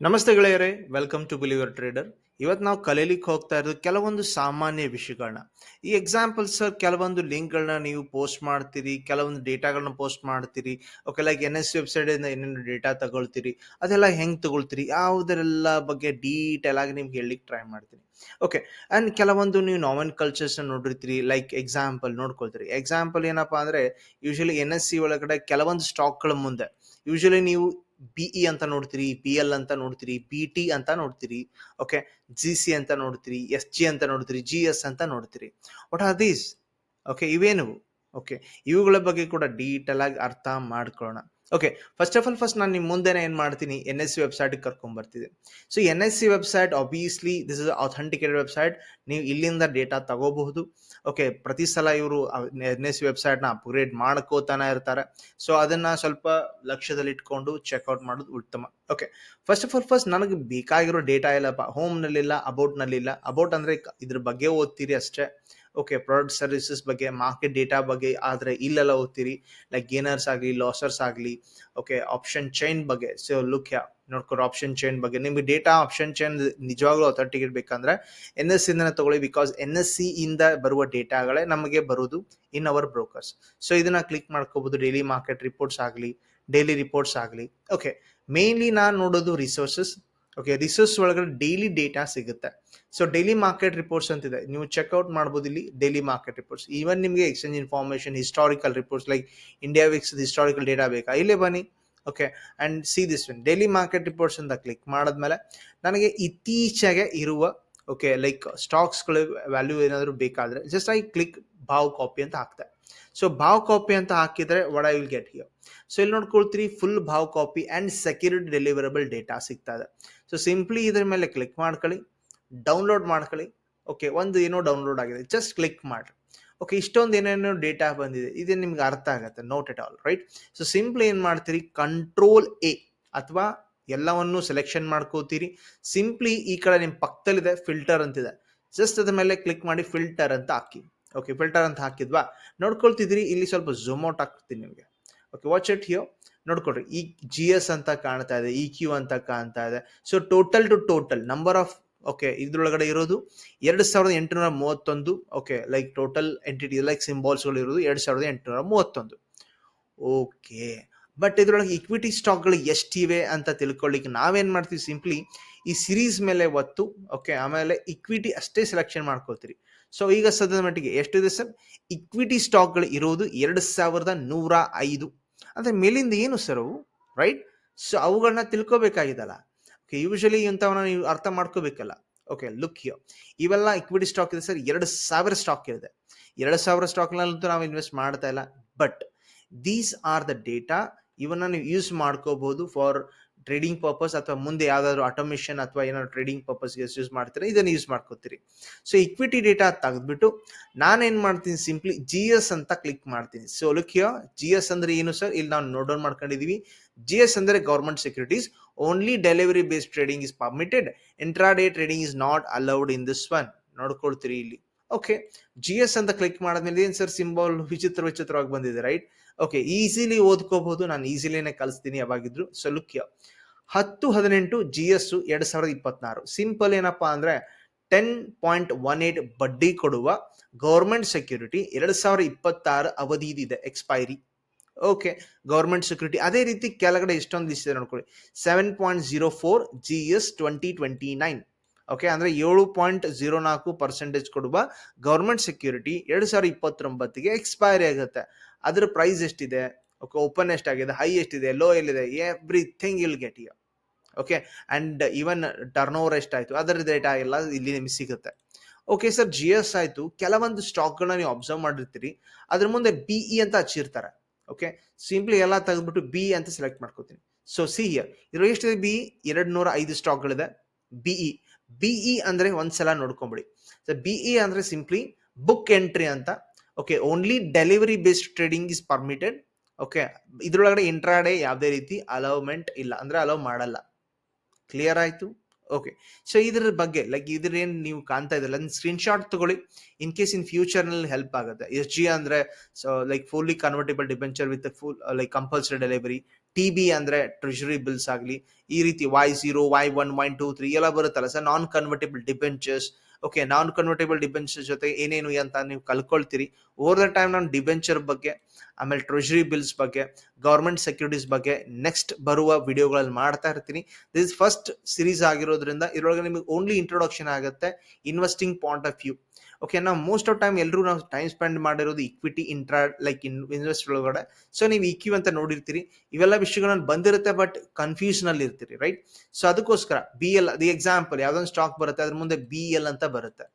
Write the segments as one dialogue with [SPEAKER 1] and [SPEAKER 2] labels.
[SPEAKER 1] ನಮಸ್ತೆ ಗೆಳೆಯರೇ welcome to believer trader ಇವತ್ತು ನಾವು ಕಲೀಲಿಕ್ಕೆ ಹೋಗ್ತಾ ಇರೋದು ಕೆಲವೊಂದು ಸಾಮಾನ್ಯ ವಿಷಯಗಳನ್ನ ಈ ಎಕ್ಸಾಂಪಲ್ ಸರ್ ಕೆಲವೊಂದು ಲಿಂಕ್ಗಳನ್ನ ನೀವು ಪೋಸ್ಟ್ ಮಾಡ್ತೀರಿ, ಕೆಲವೊಂದು ಡೇಟಾಗಳನ್ನ ಪೋಸ್ಟ್ ಮಾಡ್ತೀರಿ okay like N S website ಇಂದ ಏನೇನು ಡೇಟಾ ತಗೊಳ್ತೀರಿ, ಅದೆಲ್ಲ ಹೆಂಗೆ ತಗೊಳ್ತೀರಿ ಯಾವುದರೆಲ್ಲ ಬಗ್ಗೆ ಡೀಟೇಲ್ ಆಗಿ ನಿಮ್ಗೆ ಹೇಳಲಿಕ್ಕೆ ಟ್ರೈ ಮಾಡ್ತೀನಿ. ಓಕೆ ಅಂಡ್ ಕೆಲವೊಂದು ನೀವು ನಾವೆನ್ ಕಲ್ಚರ್ಸ್ ನೋಡಿರ್ತೀರಿ ಲೈಕ್ ಎಕ್ಸಾಂಪಲ್ ನೋಡ್ಕೊಳ್ತೀರಿ. ಎಕ್ಸಾಂಪಲ್ ಏನಪ್ಪಾ ಅಂದ್ರೆ ಯೂಶಲಿ ಎನ್ ಎಸ್ ಸಿ ಒಳಗಡೆ ಕೆಲವೊಂದು ಸ್ಟಾಕ್ಗಳ ಮುಂದೆ ಯೂಶಲಿ ನೀವು ಬಿಇ ಅಂತ ನೋಡ್ತೀರಿ ಪಿ ಎಲ್ ಅಂತ ನೋಡ್ತೀರಿ ಬಿ ಟಿ ಅಂತ ನೋಡ್ತೀರಿ ಓಕೆ ಜಿ ಸಿ ಅಂತ ನೋಡ್ತೀರಿ ಎಸ್ ಜಿ ಅಂತ ನೋಡ್ತೀರಿ ಜಿ ಎಸ್ ಅಂತ ನೋಡ್ತೀರಿ. ವಾಟ್ ಆರ್ ದೀಸ್ ಓಕೆ ಇವೇನು? ಓಕೆ ಇವುಗಳ ಬಗ್ಗೆ ಕೂಡ ಡೀಟೇಲ್ ಆಗಿ ಅರ್ಥ ಮಾಡ್ಕೊಳ್ಳೋಣ. Okay first of all first ನಾನು ನಿಮ್ಮ ಮುಂದೆನೇ ಏನು ಮಾಡ್ತೀನಿ? ಎನ್ ಎಸ್ ಸಿ ವೆಬ್ಸೈಟ್ಗೆ ಕರ್ಕೊಂಡ್ ಬರ್ತಿದ್ದೆ so N S C website obviously this is authenticated website ನೀವು ಇಲ್ಲಿಂದ ಡೇಟಾ ತಗೋಬಹುದು. ಓಕೆ, ಪ್ರತಿ ಸಲ ಇವರು ಎನ್ ಎಸ್ ಸಿ ವೆಬ್ಸೈಟ್ನ ಅಪ್ಗ್ರೇಡ್ ಮಾಡ್ಕೋತಾನೆ ಇರ್ತಾರೆ. ಸೊ, ಅದನ್ನ ಸ್ವಲ್ಪ ಲಕ್ಷ್ಯದಲ್ಲಿ ಇಟ್ಕೊಂಡು ಚೆಕ್ಔಟ್ ಮಾಡೋದು ಉತ್ತಮ. Okay, first of all first ನನಗೆ ಬೇಕಾಗಿರೋ ಡೇಟಾ ಇಲ್ಲಪ್ಪ ಹೋಮ್ನಲ್ಲಿಲ್ಲ, ಅಬೌಟ್ನಲ್ಲಿಲ್ಲ. ಅಬೌಟ್ ಅಂದರೆ ಇದ್ರ ಬಗ್ಗೆ ಓದ್ತೀರಿ ಅಷ್ಟೇ. ಓಕೆ ಪ್ರಾಡಕ್ಟ್ ಸರ್ವಿಸಸ್ ಬಗ್ಗೆ ಮಾರ್ಕೆಟ್ ಡೇಟಾ ಬಗ್ಗೆ ಆದರೆ ಇಲ್ಲೆಲ್ಲ ಓದ್ತೀರಿ. ಲೈಕ್ ಗೇನರ್ಸ್ ಆಗಲಿ ಲಾಸರ್ಸ್ ಆಗಲಿ ಓಕೆ ಆಪ್ಷನ್ ಚೈನ್ ಬಗ್ಗೆ. ಸೊ ಲುಕ್ ಯಾ ನೋಡ್ಕೊರು ಆಪ್ಷನ್ ಚೈನ್ ಬಗ್ಗೆ. ನಿಮಗೆ ಡೇಟಾ ಆಪ್ಷನ್ ಚೈನ್ ನಿಜವಾಗ್ಲೂ ಅಥಾರಿಟಿ ಬೇಕಂದ್ರೆ ಎನ್ ಎಸ್ ಇಂದ ತಗೊಳ್ಳಿ ಬಿಕಾಸ್ ಎನ್ ಎಸ್ ಸಿ ಇಂದ ಬರುವ ಡೇಟಾಗಳೇ ನಮಗೆ ಬರುವುದು ಇನ್ ಅವರ್ ಬ್ರೋಕರ್ಸ್ ಸೊ ಇದನ್ನ ಕ್ಲಿಕ್ ಮಾಡ್ಕೋಬಹುದು ಡೈಲಿ ಮಾರ್ಕೆಟ್ ರಿಪೋರ್ಟ್ಸ್ ಆಗಲಿ ಡೈಲಿ ರಿಪೋರ್ಟ್ಸ್ ಆಗಲಿ ಓಕೆ ಮೇನ್ಲಿ ನಾನು ನೋಡೋದು ರಿಸೋರ್ಸಸ್ ಓಕೆ ರಿಸೋರ್ಸ್ ಒಳಗಡೆ ಡೈಲಿ ಡೇಟಾ ಸಿಗುತ್ತೆ. ಸೊ ಡೈಲಿ ಮಾರ್ಕೆಟ್ ರಿಪೋರ್ಟ್ಸ್ ಅಂತಿದೆ. ನೀವು ಚೆಕ್ಔಟ್ ಮಾಡ್ಬೋದು ಇಲ್ಲಿ ಡೈಲಿ ಮಾರ್ಕೆಟ್ ರಿಪೋರ್ಟ್ಸ್ ಈವನ್ ನಿಮಗೆ exchange information historical reports like India VIX historical data ಬೇಕಾ? ಇಲ್ಲೇ ಬನ್ನಿ. Okay and see this one daily market reports ಅಂತ ಕ್ಲಿಕ್ ಮಾಡಿದ್ಮೇಲೆ ನನಗೆ ಇತ್ತೀಚೆಗೆ ಇರುವ ಓಕೆ ಲೈಕ್ ಸ್ಟಾಕ್ಸ್ಗಳು ವ್ಯಾಲ್ಯೂ ಏನಾದರೂ ಬೇಕಾದರೆ just I click bhav copy ಅಂತ ಹಾಕ್ತೆ. ಸೊ ಭಾವ್ ಕಾಪಿ ಅಂತ ಹಾಕಿದ್ರೆ vada will get here so ಇಲ್ಲಿ ನೋಡ್ಕೊಳ್ತೀರಿ full bhav copy and security deliverable data ಸಿಗ್ತಾ ಇದೆ. ಸೊ ಸಿಂಪ್ಲಿ ಇದ್ರ ಮೇಲೆ ಕ್ಲಿಕ್ ಮಾಡ್ಕೊಳ್ಳಿ ಡೌನ್ಲೋಡ್ ಮಾಡ್ಕೊಳ್ಳಿ. ಓಕೆ ಒಂದು ಏನೋ ಡೌನ್ಲೋಡ್ ಆಗಿದೆ ಜಸ್ಟ್ ಕ್ಲಿಕ್ ಮಾಡಿ ಓಕೆ ಇಷ್ಟೊಂದು ಏನೇನೋ ಡೇಟಾ ಬಂದಿದೆ, ಇದು ನಿಮ್ಗೆ ಅರ್ಥ ಆಗುತ್ತೆ not at all right so simply ಏನು ಮಾಡ್ತೀರಿ ಕಂಟ್ರೋಲ್ ಎ ಅಥವಾ ಎಲ್ಲವನ್ನೂ ಸೆಲೆಕ್ಷನ್ ಮಾಡ್ಕೋತೀರಿ. ಸಿಂಪ್ಲಿ ಈ ಕಡೆ ನಿಮ್ಮ ಪಕ್ಕದಲ್ಲಿದೆ ಫಿಲ್ಟರ್ ಅಂತಿದೆ. ಜಸ್ಟ್ ಅದ್ರ ಮೇಲೆ ಕ್ಲಿಕ್ ಮಾಡಿ ಫಿಲ್ಟರ್ ಅಂತ ಹಾಕಿ. ಓಕೆ ಫಿಲ್ಟರ್ ಅಂತ ಹಾಕಿದ್ವಾ? ನೋಡ್ಕೊಳ್ತಿದ್ರಿ ಇಲ್ಲಿ ಸ್ವಲ್ಪ ಝೊಮೋಟ್ ಹಾಕ್ತೀನಿ ನಿಮಗೆ. ಓಕೆ ವಾಚ್ ಇಟ್ ಹಿಯೋ ನೋಡ್ಕೊಳ್ರಿ, ಈ ಜಿ ಎಸ್ ಅಂತ ಕಾಣ್ತಾ ಇದೆ ಇ ಕ್ಯೂ ಅಂತ ಕಾಣ್ತಾ ಇದೆ. So total to total number of okay ಇದ್ರೊಳಗಡೆ ಇರೋದು ಎರಡು ಸಾವಿರದ ಎಂಟುನೂರ ಮೂವತ್ತೊಂದು okay like total entity like ಸಿಂಬಾಲ್ಸ್ಗಳು ಇರೋದು ಎರಡು ಸಾವಿರದ ಎಂಟುನೂರ ಮೂವತ್ತೊಂದು. ಓಕೆ ಬಟ್ ಇದ್ರೊಳಗೆ ಇಕ್ವಿಟಿ ಸ್ಟಾಕ್ಗಳು ಎಷ್ಟಿವೆ ಅಂತ ತಿಳ್ಕೊಳ್ಳಿಕ್ಕೆ ನಾವೇನು ಮಾಡ್ತೀವಿ? ಸಿಂಪ್ಲಿ ಈ ಸಿರೀಸ್ ಮೇಲೆ ಒತ್ತು ಓಕೆ ಆಮೇಲೆ ಇಕ್ವಿಟಿ ಅಷ್ಟೇ ಸೆಲೆಕ್ಷನ್ ಮಾಡ್ಕೋತೀರಿ ಸೊ ಈಗ ಸದ್ಯದ ಮಟ್ಟಿಗೆ ಎಷ್ಟಿದೆ ಸರ್ ಇಕ್ವಿಟಿ ಸ್ಟಾಕ್ಗಳು ಇರೋದು ಎರಡು ಸಾವಿರದ ನೂರ ಐದು. ಅಂದರೆ ಮೇಲಿಂದ ಏನು ಸರ್ ಅವು? ರೈಟ್ ಸೊ ಅವುಗಳನ್ನ ತಿಳ್ಕೊಬೇಕಾಗಿದಲ್ಲ. ಓಕೆ ಯೂಶಲಿ ಇಂಥವನ್ನ ನೀವು ಅರ್ಥ ಮಾಡ್ಕೋಬೇಕಲ್ಲ. ಓಕೆ ಲುಕ್ ಯೋ ಇವೆಲ್ಲ ಇಕ್ವಿಟಿ ಸ್ಟಾಕ್ ಇದೆ ಸರ್ ಎರಡು ಸಾವಿರ ಸ್ಟಾಕ್ ಇದೆ. ಎರಡು ಸಾವಿರ ಸ್ಟಾಕ್ನಲ್ಲಂತೂ ನಾವು ಇನ್ವೆಸ್ಟ್ ಮಾಡ್ತಾ ಇಲ್ಲ. But these are the data ಇವನ್ನ ನೀವು ಯೂಸ್ ಮಾಡ್ಕೋಬಹುದು ಫಾರ್ ಟ್ರೇಡಿಂಗ್ ಪರ್ಪಸ್ ಅಥವಾ ಮುಂದೆ ಯಾವ್ದಾದ್ರು ಆಟೋಮೇಷನ್ ಅಥವಾ ಏನಾದ್ರು ಟ್ರೇಡಿಂಗ್ ಪರ್ಪಸ್ಗೆ ಯೂಸ್ ಮಾಡ್ತೀರಾ, ಇದನ್ನ ಯೂಸ್ ಮಾಡ್ಕೋತೀರಿ. ಸೊ ಇಕ್ವಿಟಿ ಡೇಟಾ ತೆಗೆದ್ಬಿಟ್ಟು ನಾನೇನ್ ಮಾಡ್ತೀನಿ ಸಿಂಪ್ಲಿ ಜಿ ಎಸ್ ಅಂತ ಕ್ಲಿಕ್ ಮಾಡ್ತೀನಿ. So look here G S ಅಂದ್ರೆ ಏನು ಸರ್ ಇಲ್ಲಿ ನಾವು ನೋಟ್ ಡೌನ್ ಮಾಡ್ಕೊಂಡಿದೀವಿ. ಜಿ ಎಸ್ ಅಂದ್ರೆ government securities only delivery based trading is permitted intraday trading is not allowed in this one ನೋಡ್ಕೊಳ್ತೀರಿ ಇಲ್ಲಿ. ಓಕೆ ಜಿ ಎಸ್ ಅಂತ ಕ್ಲಿಕ್ ಮಾಡಿದ್ಮೇಲೆ ಏನು ಸರ್ ಸಿಂಬಲ್ ವಿಚಿತ್ರ ವಿಚಿತ್ರವಾಗಿ ಬಂದಿದೆ ರೈಟ್ ಓಕೆ ಈಸಿಲಿ ಓದ್ಕೋಬಹುದು. ನಾನು ಈಸಿಲಿನೇ ಕಲಿಸ್ತೀನಿ ಯಾವಾಗಿದ್ರು. ಸೊ ಲುಕ್ಯ ಹತ್ತು ಹದಿನೆಂಟು ಜಿ ಎಸ್ ಎರಡ್ ಸಾವಿರದ ಇಪ್ಪತ್ನಾರು. ಸಿಂಪಲ್ ಏನಪ್ಪಾ ಅಂದ್ರೆ ಟೆನ್ ಪಾಯಿಂಟ್ ಒನ್ ಏಟ್ ಬಡ್ಡಿ ಕೊಡುವ ಗೌರ್ಮೆಂಟ್ ಸೆಕ್ಯೂರಿಟಿ ಎರಡ್ ಸಾವಿರದ ಇಪ್ಪತ್ತಾರು ಅವಧಿ ಇದೆ ಎಕ್ಸ್ಪೈರಿ ಓಕೆ ಗೌರ್ಮೆಂಟ್ ಸೆಕ್ಯೂರಿಟಿ ಅದೇ ರೀತಿ ಕೆಳಗಡೆ ಎಷ್ಟೊಂದು ಇದೆ ನೋಡ್ಕೊಳ್ಳಿ. Seven point zero four G S twenty twenty nine okay ಅಂದ್ರೆ ಏಳು ಪಾಯಿಂಟ್ ಜೀರೋ ನಾಲ್ಕು ಪರ್ಸೆಂಟೇಜ್ ಕೊಡುವ ಗೌರ್ಮೆಂಟ್ ಸೆಕ್ಯೂರಿಟಿ ಎರಡು ಸಾವಿರ ಇಪ್ಪತ್ತೊಂಬತ್ತಿಗೆ ಎಕ್ಸ್ಪೈರಿ ಆಗುತ್ತೆ. ಅದ್ರ ಪ್ರೈಸ್ ಎಷ್ಟಿದೆ? ಓಕೆ ಓಪನ್ ಎಷ್ಟಾಗಿದೆ ಹೈ ಎಷ್ಟಿದೆ? ಲೋ ಎಲ್ಲಿದೆ? Everything I'll get you okay and even turnover ಎಷ್ಟಾಯ್ತು? ಅದರ ಡೇಟಾ ಎಲ್ಲ ಇಲ್ಲಿ ನಿಮಗೆ ಸಿಗುತ್ತೆ. ಓಕೆ ಸರ್ ಜಿ ಎಸ್ ಆಯ್ತು. ಕೆಲವೊಂದು ಸ್ಟಾಕ್ಗಳನ್ನ ನೀವು ಅಬ್ಸರ್ವ್ ಮಾಡಿರ್ತೀರಿ. ಅದ್ರ ಮುಂದೆ ಬಿ ಇ ಅಂತ ಹಚ್ಚಿರ್ತಾರೆ. ಓಕೆ ಸಿಂಪ್ಲಿ ಎಲ್ಲ ತೆಗೆದ್ಬಿಟ್ಟು ಬಿ ಅಂತ ಸೆಲೆಕ್ಟ್ ಮಾಡ್ಕೋತೀನಿ. ಸೊ ಸಿ ಹಿಯರ್ ಇದ್ರ ಎಷ್ಟಿದೆ ಬಿ ಎರಡು ನೂರ ಐದು ಸ್ಟಾಕ್ಗಳಿದೆ ಬಿಇ ಬಿಇ ಅಂದ್ರೆ ಒಂದ್ಸಲ ನೋಡ್ಕೊಂಬಿಡಿ. ಸೊ ಬಿಇ ಅಂದ್ರೆ ಸಿಂಪ್ಲಿ ಬುಕ್ ಎಂಟ್ರಿ ಅಂತ. Okay only delivery based trading is permitted okay ಇದ್ರೊಳಗಡೆ ಇಂಟ್ರಾಡೇ ಯಾವುದೇ ರೀತಿ ಅಲೌಮೆಂಟ್ ಇಲ್ಲ, ಅಂದ್ರೆ ಅಲೌ ಮಾಡಲ್ಲ. ಕ್ಲಿಯರ್ ಆಯ್ತು? ಓಕೆ ಸೊ ಇದ್ರ ಬಗ್ಗೆ ಲೈಕ್ ಇದ್ರ ನೀವು ಕಾಣ್ತಾ ಇದ್ರಲ್ಲ ಸ್ಕ್ರೀನ್ ಶಾಟ್ ತಗೊಳ್ಳಿ. ಇನ್ ಕೇಸ್ ಇನ್ ಫ್ಯೂಚರ್ನಲ್ಲಿ ಹೆಲ್ಪ್ ಆಗುತ್ತೆ. ಎಸ್ ಜಿ ಅಂದ್ರೆ so like fully convertible debenture with full like compulsory delivery T B ಅಂದ್ರೆ ಟ್ರೆಷರಿ ಬಿಲ್ಸ್ ಆಗಲಿ. ಈ ರೀತಿ Y zero Y one Y two three ಎಲ್ಲ ಬರುತ್ತಲ್ಲ. Sir non convertible debentures okay non convertible debenture ಜೊತೆ ಏನೇನು ಅಂತ ನೀವು ಕಲ್ಕೊಳ್ತೀರಿ. ಓವರ್ ದ ಟೈಮ್ ನಾನು ಡಿಬೆಂಚರ್ ಬಗ್ಗೆ, ಆಮೇಲೆ ಟ್ರೆಜರಿ ಬಿಲ್ಸ್ ಬಗ್ಗೆ ಗೌರ್ಮೆಂಟ್ ಸೆಕ್ಯೂರಿಟೀಸ್ ಬಗ್ಗೆ ನೆಕ್ಸ್ಟ್ ಬರುವ ವಿಡಿಯೋಗಳಲ್ಲಿ ಮಾಡ್ತಾ ಇರ್ತೀನಿ. ದಿಸ್ ಫಸ್ಟ್ ಸಿರೀಸ್ ಆಗಿರೋದ್ರಿಂದ ಇದರೊಳಗೆ ನಿಮಗೆ ಓನ್ಲಿ ಇಂಟ್ರೊಡಕ್ಷನ್ ಆಗುತ್ತೆ investing point of view okay ನಾವು ಮೋಸ್ಟ್ ಆಫ್ ಟೈಮ್ ಎಲ್ಲರೂ ನಾವು ಟೈಮ್ ಸ್ಪೆಂಡ್ ಮಾಡಿರೋದು equity intra like in invest ಒಳಗಡೆ. ಸೊ ನೀವು ಇಕ್ಯೂ ಅಂತ ನೋಡಿರ್ತೀರಿ. ಇವೆಲ್ಲ ವಿಷಯಗಳನ್ನು ಬಂದಿರುತ್ತೆ ಬಟ್ ಕನ್ಫ್ಯೂಷನ್ ಇರ್ತೀರಿ ರೈಟ್ ಸೊ ಅದಕ್ಕೋಸ್ಕರ ಬಿ ಎಲ್ ದಿ ಎಕ್ಸಾಂಪಲ್ ಯಾವ್ದೊಂದು ಸ್ಟಾಕ್ ಬರುತ್ತೆ, ಅದ್ರ ಮುಂದೆ ಬಿ ಎಲ್ ಅಂತ ಬರುತ್ತೆ.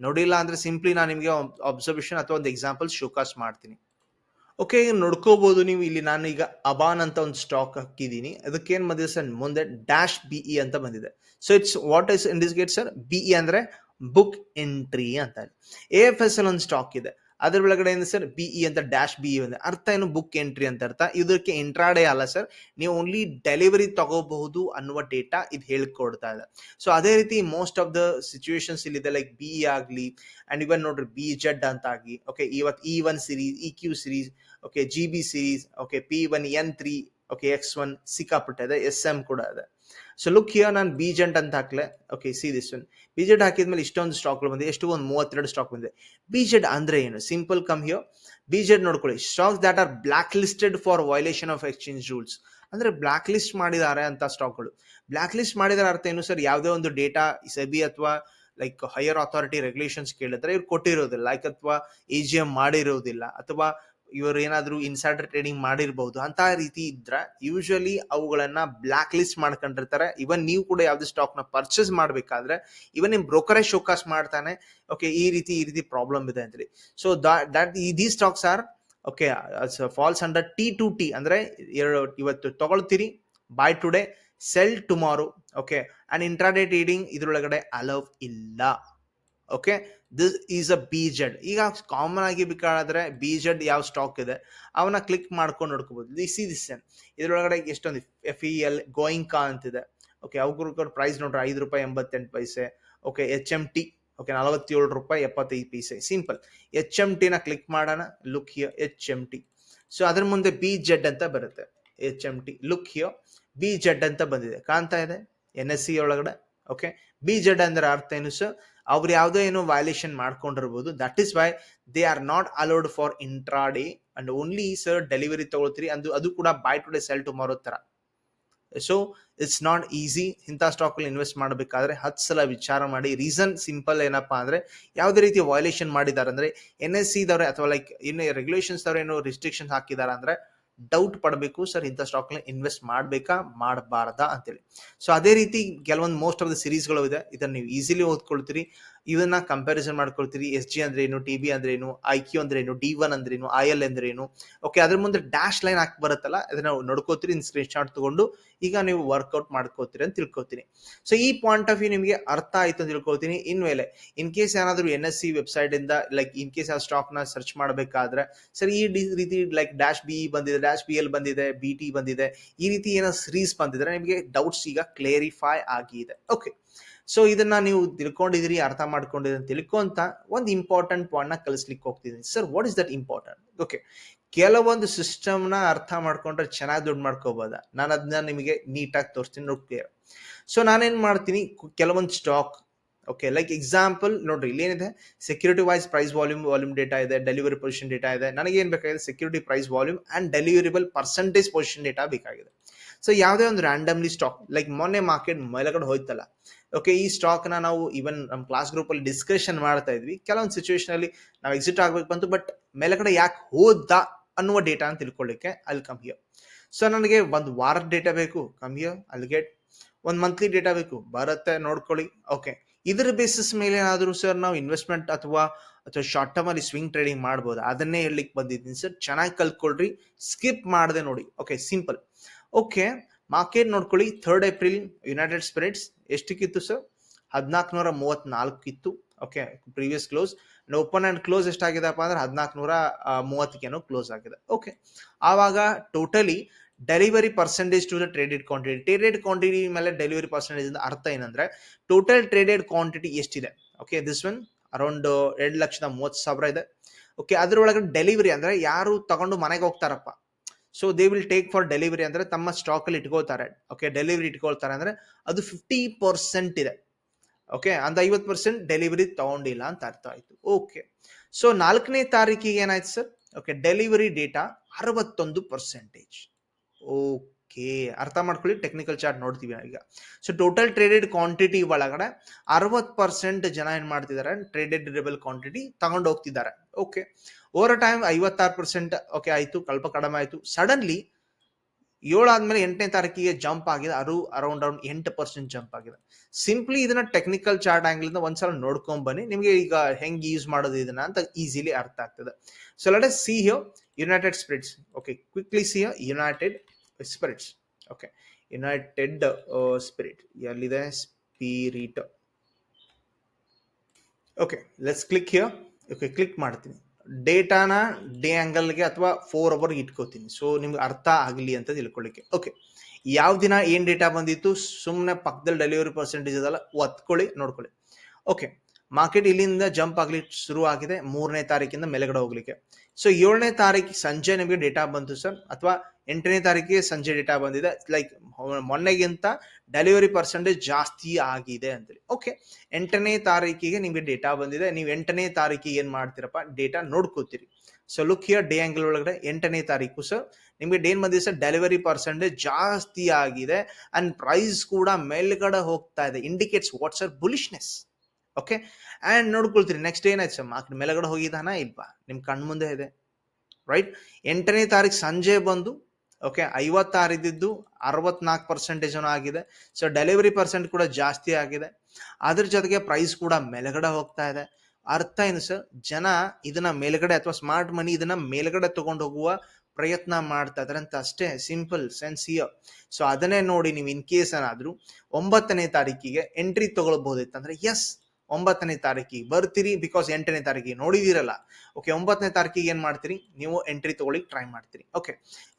[SPEAKER 1] ನೋಡಿಲ್ಲ ಅಂದ್ರೆ ಸಿಂಪ್ಲಿ ನಾನು ನಿಮಗೆ ಅಬ್ಸರ್ವೇಷನ್ ಅಥವಾ ಒಂದು ಎಕ್ಸಾಂಪಲ್ ಶೋಕಾಸ್ ಮಾಡ್ತೀನಿ. ಓಕೆ ನೋಡ್ಕೋಬಹುದು ನೀವು, ಇಲ್ಲಿ ನಾನು ಈಗ ಅಬಾನ್ ಅಂತ ಒಂದು ಸ್ಟಾಕ್ ಹಾಕಿದ್ದೀನಿ. ಅದಕ್ಕೇನು ಬಂದಿದೆ ಸರ್, ಮುಂದೆ ಡ್ಯಾಶ್ ಬಿಇ ಅಂತ ಬಂದಿದೆ. So it's what is indicate sir BE ಅಂದ್ರೆ ಬುಕ್ ಎಂಟ್ರಿ ಅಂತ ಎ ಎಫ್ ಎಸ್ ಎಲ್ ಒಂದು ಸ್ಟಾಕ್ ಇದೆ. ಅದ್ರ ಒಳಗಡೆ ಏನು ಸರ್ ಬಿಇ ಅಂತ ಡ್ಯಾಶ್ ಇ ಇದೆ ಅರ್ಥ ಏನು ಬುಕ್ ಎಂಟ್ರಿ ಅಂತ ಅರ್ಥ? ಇದಕ್ಕೆ ಇಂಟ್ರಾಡೇ ಅಲ್ಲ ಸರ್ ನೀವು ಓನ್ಲಿ ಡೆಲಿವರಿ ತಗೋಬಹುದು ಅನ್ನುವ ಡೇಟಾ ಇದು ಹೇಳ್ಕೊಡ್ತಾ ಇದೆ. ಸೊ ಅದೇ ರೀತಿ ಮೋಸ್ಟ್ ಆಫ್ ದ ಸಿಚುವೇಶನ್ಸ್ ಇಲ್ಲಿದೆ ಲೈಕ್ ಬಿ ಆಗಲಿ ಅಂಡ್ ಇವನ್ ನೋಡ್ರಿ ಬಿ ಜೆಡ್ ಅಂತ ಆಗಿ ಓಕೆ ಇವತ್ತು E one series E Q series okay G B series okay P one N three okay X one ಸಿಕ್ಕಾಪಟ್ಟೆ ಇದೆ ಎಸ್ ಎಂ ಕೂಡ ಇದೆ. ಸೊ ಲುಕ್ ಹಿಯರ್ ನಾನು ಬೀಜೆಂಟ್ ಅಂತ ಹಾಕ್ಲೆ. Okay see this one B Z ಹಾಕಿದ್ಮೇಲೆ ಇಷ್ಟೊಂದು ಸ್ಟಾಕ್ಗಳು ಬಂದಿದೆ. ಎಷ್ಟು ಒಂದು ಮೂವತ್ತೆರಡು ಸ್ಟಾಕ್ ಬಂದಿದೆ. ಬೀಜೆಡ್ ಅಂದ್ರೆ ಏನು? ಸಿಂಪಲ್ ಕಮ್ ಹಿಯೋ ಬೀಜೆಡ್ ನೋಡ್ಕೊಳ್ಳಿ. Stocks that are blacklisted for violation of exchange rules ಅಂದ್ರೆ ಬ್ಲಾಕ್ ಲಿಸ್ಟ್ ಮಾಡಿದ್ದಾರೆ ಅಂತ ಸ್ಟಾಕ್ಗಳು ಬ್ಲಾಕ್ ಲಿಸ್ಟ್ ಮಾಡಿದಾರೆ ಅರ್ಥ ಏನು ಸರ್ ಯಾವುದೇ ಒಂದು ಡೇಟಾ ಸೆಬಿ ಅಥವಾ ಲೈಕ್ ಹೈಯರ್ ಅಥಾರಿಟಿ ರೆಗ್ಯುಲೇಷನ್ಸ್ ಕೇಳಿದ್ರೆ ಇವ್ರು ಕೊಟ್ಟಿರೋದಿಲ್ಲ. ಲೈಕ್ ಅಥವಾ ಎ ಜಿ ಎಂ ಮಾಡಿರೋದಿಲ್ಲ. ಅಥವಾ ಇವರು ಏನಾದರೂ ಇನ್ಸೈಡರ್ ಟ್ರೇಡಿಂಗ್ ಮಾಡಿರ್ಬಹುದು ಅಂತ ರೀತಿ ಇದ್ರೆ ಯೂಶಲಿ ಅವುಗಳನ್ನ ಬ್ಲಾಕ್ ಲಿಸ್ಟ್ ಮಾಡ್ಕೊಂಡಿರ್ತಾರೆ. ಇವನ್ ನೀವು ಕೂಡ ಯಾವ್ದು ಸ್ಟಾಕ್ನ ಪರ್ಚೇಸ್ ಮಾಡ್ಬೇಕಾದ್ರೆ ಇವನ್ ನಿಮ್ ಬ್ರೋಕರೇ ಶೋಕಾಸ್ ಮಾಡ್ತಾನೆ ಓಕೆ ಈ ರೀತಿ ಈ ರೀತಿ ಪ್ರಾಬ್ಲಮ್ ಇದೆ ಅಂತೇಳಿ so that the stocks are okay falls under T to T ಅಂದ್ರೆ ಇವತ್ತು ತಗೊಳ್ತೀರಿ buy today sell tomorrow okay and intraday trading ಇದ್ರೊಳಗಡೆ ಅಲವ್ ಇಲ್ಲ. Okay this is a B Z ಈಗ ಕಾಮನ್ ಆಗಿ ಬೇಕಾದ್ರೆ ಬಿ ಜೆಡ್ ಯಾವ ಸ್ಟಾಕ್ ಇದೆ, ಅವನ್ನ ಕ್ಲಿಕ್ ಮಾಡ್ಕೊಂಡು ನೋಡ್ಕೋಬಹುದು ದಿಸ್ ಈ ದಿಸ್ ಇದ್ರೊಳಗಡೆ ಎಷ್ಟೊಂದು ಎಫ್ ಇ ಎಲ್ ಗೋಯಿಂಗ್ ಕಾ ಅಂತಿದೆ. ಓಕೆ ಅವ್ರ ಪ್ರೈಸ್ ನೋಡ್ರಿ, ಐದು ರೂಪಾಯಿ ಎಂಬತ್ತೆಂಟು ಪೈಸೆ. Okay H M T okay ನಲವತ್ತೇಳು ರೂಪಾಯಿ ಎಪ್ಪತ್ತೈದು ಪೈಸೆ. ಸಿಂಪಲ್ ಎಚ್ ಎಂ ಟಿನ ಕ್ಲಿಕ್ ಮಾಡೋಣ. Look here H M T so ಅದ್ರ ಮುಂದೆ ಬಿ ಜೆಡ್ ಅಂತ ಬರುತ್ತೆ. H M T look here B Z ಅಂತ ಬಂದಿದೆ. ಕಾಣ್ತಾ ಇದೆ? ಎನ್ ಎಸ್ ಸಿ ಒಳಗಡೆ. ಓಕೆ ಬಿ ಜೆಡ್ ಅಂದ್ರೆ ಅರ್ಥ ಏನು ಸರ್ ಅವ್ರು ಯಾವುದೋ ಏನೋ violation ಮಾಡ್ಕೊಂಡಿರ್ಬೋದು. That is why they are not allowed for intraday and only sir delivery ತಗೊಳ್ತೀರಿ. ಅಂದು, ಅದು ಕೂಡ buy today sell tomorrow ತರ. ಸೊ ಇಟ್ಸ್ ನಾಟ್ ಈಸಿ ಇಂಥ ಸ್ಟಾಕಲ್ಲಿ ಇನ್ವೆಸ್ಟ್ ಮಾಡಬೇಕಾದ್ರೆ ಹತ್ತು ಸಲ ವಿಚಾರ ಮಾಡಿ. ರೀಸನ್ ಸಿಂಪಲ್ ಏನಪ್ಪಾ ಅಂದ್ರೆ, ಯಾವುದೇ ರೀತಿ ವಯೋಲೇಷನ್ ಮಾಡಿದ್ದಾರೆ ಅಂದರೆ ಎನ್ ಎಸ್ ಸಿ ದವ್ರೆ ಅಥವಾ ಲೈಕ್ ಇನ್ನು ರೆಗ್ಯುಲೇಷನ್ಸ್ ದವ್ರೆ ಏನೋ ರಿಸ್ಟ್ರಿಕ್ಷನ್ಸ್ ಹಾಕಿದ್ದಾರೆ ಅಂದ್ರೆ ಡೌಟ್ ಪಡಬೇಕು, ಸರ್, ಇಂಥ ಸ್ಟಾಕ್ನ ಇನ್ವೆಸ್ಟ್ ಮಾಡಬೇಕಾ? ಮಾಡಬಾರ್ದಾ? ಅಂತೇಳಿ. ಸೊ ಅದೇ ರೀತಿ, ಕೆಲವೊಂದು ಮೋಸ್ಟ್ ಆಫ್ ದ ಸಿರೀಸ್ಗಳು ಇದೆ. ಇದನ್ನು ನೀವು ಈಸಿಲಿ ಓದ್ಕೊಳ್ತೀರಿ. ಇವನ್ನ ಕಂಪ್ಯಾರಿಸನ್ ಮಾಡ್ಕೊಳ್ತೀರಿ. ಎಸ್ ಜಿ ಅಂದ್ರೆ ಏನು ಟಿ ಬಿ ಅಂದ್ರೆ ಏನು ಐ ಕ್ಯೂ ಅಂದ್ರೆ ಏನು ಡಿ ಒನ್ ಅಂದ್ರೆ ಏನು ಐ ಎಲ್ ಅಂದ್ರೆ ಏನು ಓಕೆ ಅದ್ರ ಮುಂದೆ ಡ್ಯಾಶ್ ಲೈನ್ ಹಾಕಿ ಬರುತ್ತಲ್ಲ, ಅದನ್ನ ನೋಡ್ಕೋತೀರಿ ಸ್ಕ್ರೀನ್ ಶಾಟ್ ತಗೊಂಡು. ಈಗ ನೀವು ವರ್ಕೌಟ್ ಮಾಡ್ಕೋತೀರಿ ಅಂತ ತಿಳ್ಕೊತೀನಿ. ಸೊ ಈ ಪಾಯಿಂಟ್ ಆಫ್ ವ್ಯೂ ನಿಮಗೆ ಅರ್ಥ ಆಯ್ತು ಅಂತ ತಿಳ್ಕೊತೀನಿ. ಇನ್ಮೇಲೆ ಇನ್ ಕೇಸ್ ಏನಾದರೂ ಎನ್ ಎಸ್ ಸಿ ವೆಬ್ಸೈಟ್ ಇಂದ ಲೈಕ್ ಇನ್ ಕೇಸ್ ಆ ಸ್ಟಾಕ್ನ ಸರ್ಚ್ ಮಾಡಬೇಕಾದ್ರೆ, ಸರ್, ಈ ರೀತಿ ಲೈಕ್ ಡ್ಯಾಶ್ ಬಿ ಬಂದಿದೆ ಡ್ಯಾಶ್ ಬಿ ಎಲ್ ಬಂದಿದೆ ಬಿ ಟಿ ಬಂದಿದೆ, ಈ ರೀತಿ ಏನೋ ಸೀರೀಸ್ ಬಂದಿದ್ರೆ ನಿಮಗೆ ಡೌಟ್ಸ್ ಈಗ ಕ್ಲೇರಿಫೈ ಆಗಿದೆ ಓಕೆ ಸೊ ಇದನ್ನ ನೀವು ತಿಳ್ಕೊಂಡಿದ್ರಿ ಅರ್ಥ ಮಾಡ್ಕೊಂಡಿದ್ರಿ ಅಂತ ತಿಳ್ಕೊಂತ ಒಂದು ಇಂಪಾರ್ಟೆಂಟ್ ಪಾಯಿಂಟ್ನ ಕಲಿಸ್ಲಿಕ್ಕೆ ಹೋಗ್ತಿದ್ದೀನಿ. Sir what is that important okay ಕೆಲವೊಂದು ಸಿಸ್ಟಮ್ನ ಅರ್ಥ ಮಾಡ್ಕೊಂಡ್ರೆ ಚೆನ್ನಾಗಿ ದುಡ್ಡು ಮಾಡ್ಕೋಬೋದ? ನಾನು ಅದನ್ನ ನಿಮಗೆ ನೀಟಾಗಿ ತೋರಿಸ್ತೀನಿ, ನೋಡಿ ಸೊ ನಾನೇನು ಮಾಡ್ತೀನಿ ಕೆಲವೊಂದು ಸ್ಟಾಕ್ ಓಕೆ ಲೈಕ್ ಎಕ್ಸಾಂಪಲ್ ನೋಡ್ರಿ ಇಲ್ಲಿ ಏನಿದೆ security wise price volume volume data ಇದೆ ಡೆಲಿವರಿ ಪೊಸಿಷನ್ ಡೇಟಾ ಇದೆ. ನನಗೆ ಏನು ಬೇಕಾಗಿದೆ? Security price volume and deliverable percentage position data ಬೇಕಾಗಿದೆ. ಸೊ ಯಾವುದೇ ಒಂದು ರ್ಯಾಂಡಮ್ಲಿ ಸ್ಟಾಕ್ ಲೈಕ್ ಮೊನ್ನೆ ಮಾರ್ಕೆಟ್ ಮೇಲಗಡೆ ಹೋಯ್ತಲ್ಲ ಓಕೆ ಈ ಸ್ಟಾಕ್ನ ನಾವು ಈವನ್ ನಮ್ಮ ಕ್ಲಾಸ್ ಗ್ರೂಪ್ ಅಲ್ಲಿ ಡಿಸ್ಕಷನ್ ಮಾಡ್ತಾ ಇದ್ವಿ. ಕೆಲವೊಂದು ಸಿಚುವೇಶನಲ್ಲಿ ನಾವು ಎಕ್ಸಿಟ್ ಆಗ್ಬೇಕು ಬಂತು ಬಟ್ ಮೇಲಗಡೆ ಯಾಕೆ ಹೋದ ಅನ್ನುವ ಡೇಟಾ ಅಂತ ತಿಳ್ಕೊಳ್ಳಿಕ್ಕೆ ಅಲ್ಲಿ ಕಮ್ಮಿಯೋ ಸೊ ನನಗೆ ಒಂದು ವಾರದ ಡೇಟಾ ಬೇಕು. ಕಮ್ ಹಿಯರ್ ಅಲ್ಲಿ ಗೆಟ್ ಒಂದು ಮಂತ್ಲಿ ಡೇಟಾ ಬೇಕು. ಬರುತ್ತೆ, ನೋಡ್ಕೊಳ್ಳಿ. ಓಕೆ ಇದರ ಬೇಸಿಸ್ ಮೇಲೆ ಏನಾದರೂ ಸರ್ ನಾವು ಇನ್ವೆಸ್ಟ್ಮೆಂಟ್ ಅಥವಾ ಅಥವಾ ಶಾರ್ಟ್ ಟರ್ಮ್ ಅಲ್ಲಿ ಸ್ವಿಂಗ್ ಟ್ರೇಡಿಂಗ್ ಮಾಡ್ಬೋದು. ಅದನ್ನೇ ಹೇಳಲಿಕ್ಕೆ ಬಂದಿದ್ದೀನಿ ಸರ್ ಚೆನ್ನಾಗಿ ಕಲ್ತ್ಕೊಳ್ರಿ. ಸ್ಕಿಪ್ ಮಾಡದೆ ನೋಡಿ. ಓಕೆ ಸಿಂಪಲ್ ಓಕೆ ಮಾರ್ಕೆಟ್ ನೋಡ್ಕೊಳ್ಳಿ ಥರ್ಡ್ ಏಪ್ರಿಲ್ ಯುನೈಟೆಡ್ ಸ್ಪಿರಿಟ್ಸ್ ಎಷ್ಟಕ್ಕಿತ್ತು ಸರ್ ಹದಿನಾಲ್ಕು ನೂರ ಮೂವತ್ನಾಲ್ಕು ಇತ್ತು okay previous close open and close ಎಷ್ಟಾಗಿದೆಪ್ಪ ಅಂದ್ರೆ ಹದಿನಾಲ್ಕು ನೂರ ಮೂವತ್ತಕ್ಕೇನೋ ಕ್ಲೋಸ್ ಆಗಿದೆ. ಓಕೆ ಆವಾಗ totally delivery percentage to the traded quantity traded quantity ಮೇಲೆ ಡೆಲಿವರಿ ಪರ್ಸೆಂಟೇಜ್ ಅರ್ಥ ಏನಂದ್ರೆ ಟೋಟಲ್ ಟ್ರೇಡೆಡ್ ಕ್ವಾಂಟಿಟಿ ಎಷ್ಟಿದೆ? ಓಕೆ ದಿಸ್ ಒನ್ ಅರೌಂಡ್ ಎರಡು ಲಕ್ಷದ ಮೂವತ್ತು ಸಾವಿರ ಇದೆ. ಓಕೆ ಅದರೊಳಗೆ ಡೆಲಿವರಿ ಅಂದ್ರೆ ಯಾರು ತಗೊಂಡು ಮನೆಗೆ ಹೋಗ್ತಾರಪ್ಪ? So they will take for delivery ಅಂದ್ರೆ ತಮ್ಮ ಸ್ಟಾಕ್ ಅಲ್ಲಿ ಇಟ್ಕೊಳ್ತಾರೆ. ಓಕೆ ಡೆಲಿವರಿ ಇಟ್ಕೊಳ್ತಾರೆ ಅಂದ್ರೆ ಅದು ಫಿಫ್ಟಿ ಪರ್ಸೆಂಟ್ ಇದೆ. ಓಕೆ ಅಂದ ಐವತ್ತು ಪರ್ಸೆಂಟ್ ಡೆಲಿವರಿ ತಗೊಂಡಿಲ್ಲ ಅಂತ ಅರ್ಥ ಆಯ್ತು. ಓಕೆ ಸೊ ನಾಲ್ಕನೇ ತಾರೀಕಿಗೆ ಏನಾಯ್ತು ಸರ್ ಓಕೆ ಡೆಲಿವರಿ ಡೇಟಾ ಅರವತ್ತೊಂದು ಪರ್ಸೆಂಟೇಜ್ ಓಕೆ ಅರ್ಥ ಮಾಡ್ಕೊಳ್ಳಿ ಟೆಕ್ನಿಕಲ್ ಚಾರ್ಟ್ ನೋಡ್ತೀವಿ ಈಗ ಸೊ ಟೋಟಲ್ ಟ್ರೇಡೆಡ್ ಕ್ವಾಂಟಿಟಿ ಒಳಗಡೆ ಅರವತ್ತು ಪರ್ಸೆಂಟ್ ಜನ ಏನ್ ಮಾಡ್ತಿದ್ದಾರೆ? ಟ್ರೇಡೆಡ್ ಡ್ಯೂರೇಬಲ್ ಕ್ವಾಂಟಿಟಿ ತಗೊಂಡು ಹೋಗ್ತಿದ್ದಾರೆ ಓಕೆ ಓವರ್ ಟೈಮ್ ಐವತ್ತಾರು ಪರ್ಸೆಂಟ್ ಓಕೆ ಆಯ್ತು ಕಲ್ಪ ಕಡಿಮೆ ಆಯ್ತು. ಸಡನ್ಲಿ ಏಳಾದ್ಮೇಲೆ ಎಂಟನೇ ತಾರೀಕಿಗೆ ಜಂಪ್ ಆಗಿದೆ, ಅರು ಅರೌಂಡ್ ಅರೌಂಡ್ ಎಂಟು ಪರ್ಸೆಂಟ್ ಜಂಪ್ ಆಗಿದೆ. ಸಿಂಪ್ಲಿ ಇದನ್ನ ಟೆಕ್ನಿಕಲ್ ಚಾರ್ಟ್ ಆಂಗಲ್ ಇಂದ ಒಂದ್ಸಲ ನೋಡ್ಕೊಂಡ್ ಬನ್ನಿ. ನಿಮಗೆ ಈಗ ಹೆಂಗೆ ಯೂಸ್ ಮಾಡೋದು ಇದನ್ನ ಅಂತ ಈಸಿಲಿ ಅರ್ಥ ಆಗ್ತದೆ. So let see here United Spirits okay quickly see United Spirits okay United Spirit ಎಲ್ಲಿದೆ? Spirit okay let's click here okay click ಮಾಡ್ತೀನಿ. ಡೇಟಾನ ಡೇ ಆ್ಯಂಗಲ್ಗೆ ಅಥವಾ ಫೋರ್ ಅವರ್ಗೆ ಇಟ್ಕೋತೀನಿ. ಸೊ ನಿಮ್ಗೆ ಅರ್ಥ ಆಗಲಿ ಅಂತ ತಿಳ್ಕೊಳ್ಳಿಕ್ಕೆ ಓಕೆ ಯಾವ ದಿನ ಏನ್ ಡೇಟಾ ಬಂದಿತ್ತು? ಸುಮ್ಮನೆ ಪಕ್ಕದಲ್ಲಿ ಡೆಲಿವರಿ ಪರ್ಸೆಂಟೇಜ್ ಅದಲ್ಲ, ಒತ್ಕೊಳ್ಳಿ, ನೋಡ್ಕೊಳ್ಳಿ. ಓಕೆ ಮಾರ್ಕೆಟ್ ಇಲ್ಲಿಂದ ಜಂಪ್ ಆಗಲಿ ಶುರು ಆಗಿದೆ, ಮೂರನೇ ತಾರೀಕಿಂದ ಮೇಲೆಗಡೆ ಹೋಗ್ಲಿಕ್ಕೆ. ಸೊ ಏಳನೇ ತಾರೀಕು ಸಂಜೆ ನಿಮಗೆ ಡೇಟಾ ಬಂತು ಸರ್, ಅಥವಾ ಎಂಟನೇ ತಾರೀಕಿಗೆ ಸಂಜೆ ಡೇಟಾ ಬಂದಿದೆ. ಲೈಕ್ ಮೊನ್ನೆಗಿಂತ ಡೆಲಿವರಿ ಪರ್ಸೆಂಟೇಜ್ ಜಾಸ್ತಿ ಆಗಿದೆ ಅಂತೇಳಿ. ಓಕೆ ಎಂಟನೇ ತಾರೀಕಿಗೆ ನಿಮಗೆ ಡೇಟಾ ಬಂದಿದೆ. ನೀವು ಎಂಟನೇ ತಾರೀಕಿಗೆ ಏನು ಮಾಡ್ತೀರಪ್ಪ? Data ನೋಡ್ಕೋತೀರಿ. So look here day angle ಒಳಗಡೆ ಎಂಟನೇ ತಾರೀಕು ಸರ್ ನಿಮಗೆ ಡೇನ್ ಬಂದಿದೆ ಸರ್ ಡೆಲಿವರಿ ಪರ್ಸೆಂಟೇಜ್ ಜಾಸ್ತಿ ಆಗಿದೆ ಅಂಡ್ ಪ್ರೈಸ್ ಕೂಡ ಮೇಲ್ಗಡೆ ಹೋಗ್ತಾ ಇದೆ. Indicates what's are bullishness okay and ನೋಡ್ಕೊಳ್ತೀರಿ. Next ಏನಾಯ್ತು ಸರ್ ಮಾರ್ಕೆಟ್ ಮೇಲ್ಗಡೆ ಹೋಗಿದಾನ ಇಲ್ವಾ? ನಿಮ್ಮ ಕಣ್ಮುಂದೆ ಇದೆ. ರೈಟ್ ಎಂಟನೇ ತಾರೀಕು ಸಂಜೆ ಬಂದು ಓಕೆ ಐವತ್ತಾರು ಇದ್ದಿದ್ದು ಅರವತ್ನಾಲ್ಕು ಪರ್ಸೆಂಟೇಜ್ ಆಗಿದೆ. ಸೊ ಡೆಲಿವರಿ ಪರ್ಸೆಂಟ್ ಕೂಡ ಜಾಸ್ತಿ ಆಗಿದೆ. ಅದ್ರ ಜೊತೆಗೆ ಪ್ರೈಸ್ ಕೂಡ ಮೇಲ್ಗಡೆ ಹೋಗ್ತಾ ಇದೆ. ಅರ್ಥ ಏನು ಸರ್ ಜನ ಇದನ್ನ ಮೇಲ್ಗಡೆ ಅಥವಾ ಸ್ಮಾರ್ಟ್ ಮನಿ ಇದನ್ನ ಮೇಲ್ಗಡೆ ತಗೊಂಡು ಹೋಗುವ ಪ್ರಯತ್ನ ಮಾಡ್ತಾ ಅಂತ ಅಷ್ಟೇ ಸಿಂಪಲ್ ಸೆನ್ಸಿಯರ್ ಸೊ ಅದನ್ನೇ ನೋಡಿ ನೀವು ಇನ್ ಕೇಸ್ ಏನಾದರೂ ಒಂಬತ್ತನೇ ತಾರೀಕಿಗೆ ಎಂಟ್ರಿ ತಗೊಳ್ಬಹುದಿತ್ತು ಅಂದ್ರೆ ಎಸ್ ಒಂಬತ್ತನೇ ತಾರೀಕಿಗೆ ಬರ್ತೀರಿ ಬಿಕಾಸ್ ಎಂಟನೇ ತಾರೀಕಿಗೆ ನೋಡಿದಿರಲ್ಲ. ಓಕೆ ಒಂಬತ್ತನೇ ತಾರೀಕಿಗೆ ಏನ್ ಮಾಡ್ತೀರಿ? ನೀವು ಎಂಟ್ರಿ ತಗೊಳ್ಳಿ ಟ್ರೈ ಮಾಡ್ತೀರಿ. ಓಕೆ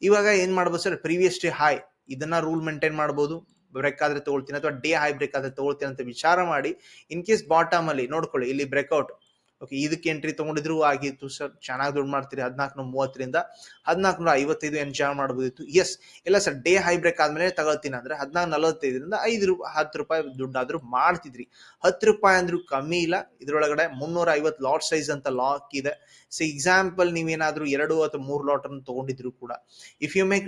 [SPEAKER 1] ಇವಾಗ ಏನ್ ಮಾಡ್ಬೋದು ಸರ್ ಪ್ರೀವಿಯಸ್ ಡೇ ಹೈ ಇದನ್ನ ರೂಲ್ ಮೇಂಟೈನ್ ಮಾಡ್ಬೋದು. ಬ್ರೇಕ್ ಆದ್ರೆ ತಗೊಳ್ತೀನಿ, ಅಥವಾ ಡೇ ಹೈ ಬ್ರೇಕ್ ಆದ್ರೆ ತಗೊಳ್ತೀನಿ ಅಂತ ವಿಚಾರ ಮಾಡಿ ಇನ್ ಕೇಸ್ ಬಾಟಮ್ ಅಲ್ಲಿ, ನೋಡ್ಕೊಳ್ಳಿ, ಇಲ್ಲಿ ಬ್ರೇಕ್ಔಟ್ ಓಕೆ ಇದಕ್ಕೆ ಎಂಟ್ರಿ ತಗೊಂಡಿದ್ರು, ಆಗಿತ್ತು ಸರ್. ಚೆನ್ನಾಗಿ ದುಡ್ಡು ಮಾಡ್ತೀರಿ. ಹದಿನಾಲ್ಕು ಮೂವತ್ತರಿಂದ ಹದಿನಾಲ್ಕು ಐವತ್ತೈದು ಎಂಜಾಯ್ ಮಾಡ್ಬೋದಿತ್ತು. ಎಸ್ ಇಲ್ಲ ಸರ್ ಡೇ ಹೈ ಬ್ರೇಕ್ ಆದ್ಮೇಲೆ ತಗೊಳ್ತೀನಿ ಅಂದ್ರೆ ಹದಿನಾಲ್ಕು ನಲವತ್ತೈದರಿಂದ ಐದು ರೂಪಾಯಿ ಹತ್ತು ರೂಪಾಯಿ ದುಡ್ಡಾದ್ರೂ ಮಾಡ್ತಿದ್ರಿ. ಹತ್ತು ರೂಪಾಯಿ ಅಂದ್ರೂ ಕಮ್ಮಿ ಇಲ್ಲ. ಇದ್ರೊಳಗಡೆ ಮುನ್ನೂರ ಐವತ್ತು ಲಾಟ್ ಸೈಜ್ ಅಂತ ಲಾಕ್ ಇದೆ. ಸೊ ಎಕ್ಸಾಂಪಲ್ ನೀವೇನಾದ್ರೂ ಎರಡು ಅಥವಾ ಮೂರು ಲಾಟ್ ಅನ್ನು ತಗೊಂಡಿದ್ರು ಕೂಡ if you make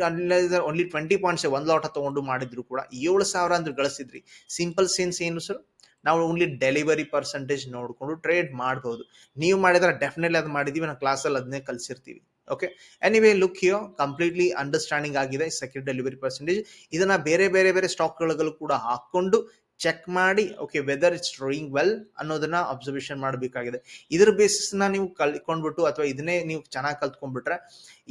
[SPEAKER 1] only twenty points ಒಂದು ಲಾಟ ತಗೊಂಡು ಮಾಡಿದ್ರು ಕೂಡ, ಏಳು ಸಾವಿರ ಅಂದ್ರೆ ಗಳಿಸಿದ್ರಿ. ಸಿಂಪಲ್ ಸೆನ್ಸ್ ಏನು ಸರ್ ನಾವು ಓನ್ಲಿ ಡೆಲಿವರಿ ಪರ್ಸೆಂಟೇಜ್ ನೋಡ್ಕೊಂಡು ಟ್ರೇಡ್ ಮಾಡಬಹುದು ನೀವು ಮಾಡಿದ್ರೆ ಡೆಫಿನೆಟ್ಲಿ ಅದು ಮಾಡಿದೀವಿ ನಾವು ಕ್ಲಾಸಲ್ಲಿ ಅದನ್ನೇ ಕಲಿಸಿರ್ತೀವಿ. Okay anyway look here completely understanding ಆಗಿದೆ ಸೆಕೆಂಡ್ ಡೆಲಿವರಿ ಪರ್ಸೆಂಟೇಜ್ ಇದನ್ನ ಬೇರೆ ಬೇರೆ ಬೇರೆ ಸ್ಟಾಕ್ಗಳಲ್ಲೂ ಕೂಡ ಹಾಕೊಂಡು ಚೆಕ್ ಮಾಡಿ okay whether it's drawing well ಅನ್ನೋದನ್ನ ಅಬ್ಸರ್ವೇಷನ್ ಮಾಡಬೇಕಾಗಿದೆ. ಇದ್ರ ಬೇಸಿಸ್ನ ನೀವು ಕಲ್ತ್ಕೊಂಡ್ಬಿಟ್ಟು ಅಥವಾ ಇದನ್ನೇ ನೀವು ಚೆನ್ನಾಗಿ ಕಲ್ತ್ಕೊಂಡ್ಬಿಟ್ರೆ,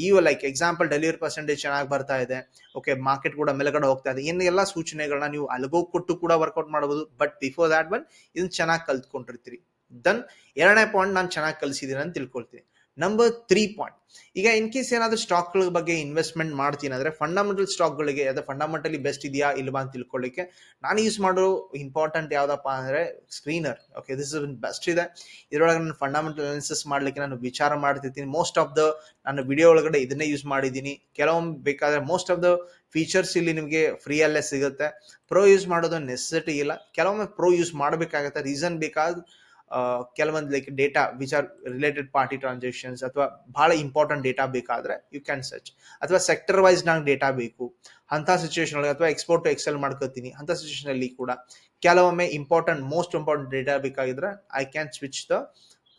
[SPEAKER 1] ಈ ಲೈಕ್ ಎಕ್ಸಾಂಪಲ್ ಡೆಲಿವರಿ ಪರ್ಸೆಂಟೇಜ್ ಚೆನ್ನಾಗಿ ಬರ್ತಾ ಇದೆ ಓಕೆ ಮಾರ್ಕೆಟ್ ಕೂಡ ಮೇಲ್ಗಡೆ ಹೋಗ್ತಾ ಇದೆ, ಇನ್ನು ಎಲ್ಲ ಸೂಚನೆಗಳನ್ನ ನೀವು ಅಲಗೋ ಕೊಟ್ಟು ಕೂಡ ವರ್ಕೌಟ್ ಮಾಡಬಹುದು ಬಟ್ ಬಿಫೋರ್ ದ್ಯಾಟ್ ಒನ್ ಇದನ್ನ ಚೆನ್ನಾಗಿ ಕಲ್ತ್ಕೊಂಡಿರ್ತೀರಿ. ದನ್ ಎರಡನೇ ಪಾಯಿಂಟ್ ನಾನು ಚೆನ್ನಾಗಿ ಕಲಿಸಿದ್ದೀನಿ ಅಂತ ತಿಳ್ಕೊಳ್ತೀನಿ. ನಂಬರ್ ತ್ರೀ ಪಾಯಿಂಟ್ ಈಗ ಇನ್ ಕೇಸ್ ಏನಾದ್ರು ಸ್ಟಾಕ್ಗಳ ಬಗ್ಗೆ ಇನ್ವೆಸ್ಟ್ಮೆಂಟ್ ಮಾಡ್ತೀನಿ ಅಂದ್ರೆ ಫಂಡಮೆಂಟಲ್ ಸ್ಟಾಕ್ಗಳಿಗೆ ಅದು ಫಂಡಮೆಂಟಲಿ ಬೆಸ್ಟ್ ಇದೆಯಾ ಇಲ್ವಾ ಅಂತ ತಿಳ್ಕೊಳ್ಳಿಕ್ಕೆ ನಾನು ಯೂಸ್ ಮಾಡೋ ಇಂಪಾರ್ಟೆಂಟ್ ಯಾವ್ದಪ್ಪ ಅಂದ್ರೆ screener okay this is best ಇದೆ. ಇದರೊಳಗೆ ನಾನು ಫಂಡಮೆಂಟಲ್ ಅನಾಲಿಸಿಸ್ ಮಾಡ್ಲಿಕ್ಕೆ ನಾನು ವಿಚಾರ ಮಾಡ್ತಿರ್ತೀನಿ. ಮೋಸ್ಟ್ ಆಫ್ ದ ನಾನು ವಿಡಿಯೋ ಒಳಗಡೆ ಇದನ್ನೇ ಯೂಸ್ ಮಾಡಿದ್ದೀನಿ. ಕೆಲವೊಮ್ಮೆ ಬೇಕಾದ್ರೆ ಮೋಸ್ಟ್ ಆಫ್ ದ ಫೀಚರ್ಸ್ ಇಲ್ಲಿ ನಿಮಗೆ ಫ್ರೀ ಅಲ್ಲೇ ಸಿಗುತ್ತೆ. ಪ್ರೋ ಯೂಸ್ ಮಾಡೋದು ನೆಸೆಸಿಟಿ ಇಲ್ಲ. ಕೆಲವೊಮ್ಮೆ ಪ್ರೋ ಯೂಸ್ ಮಾಡಬೇಕಾಗತ್ತೆ. ರೀಸನ್ ಬೇಕಾದ ಕೆಲವೊಂದು like data which are related party transactions ಅಥವಾ ಬಹಳ ಇಂಪಾರ್ಟೆಂಟ್ ಡೇಟಾ ಬೇಕಾದ್ರೆ ಯು ಕ್ಯಾನ್ ಸರ್ಚ್ ಅಥವಾ ಸೆಕ್ಟರ್ ವೈಸ್ ನಂಗೆ ಡೇಟಾ ಬೇಕು. ಅಂತ ಸಿಚುವೇಶನ್ ಒಳಗೆ ಅಥವಾ ಎಕ್ಸ್ಪೋರ್ಟ್ ಟು ಎಕ್ಸೆಲ್ ಮಾಡ್ಕೋತೀನಿ. ಅಂತ ಸಿಚುವೇಶನ್ ಅಲ್ಲಿ ಕೂಡ ಕೆಲವೊಮ್ಮೆ important most important data ಬೇಕಾಗಿದ್ರೆ I can switch the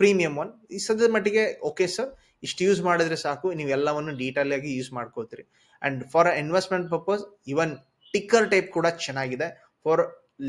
[SPEAKER 1] premium one ಈ ಸದ್ಯದ ಮಟ್ಟಿಗೆ ಓಕೆ ಸರ್ ಇಷ್ಟು ಯೂಸ್ ಮಾಡಿದ್ರೆ ಸಾಕು. ನೀವು ಎಲ್ಲವನ್ನು ಡೀಟೇಲ್ ಆಗಿ ಯೂಸ್ ಮಾಡ್ಕೋತೀರಿ. And for investment purpose even Tickertape ಕೂಡ ಚೆನ್ನಾಗಿದೆ. ಫಾರ್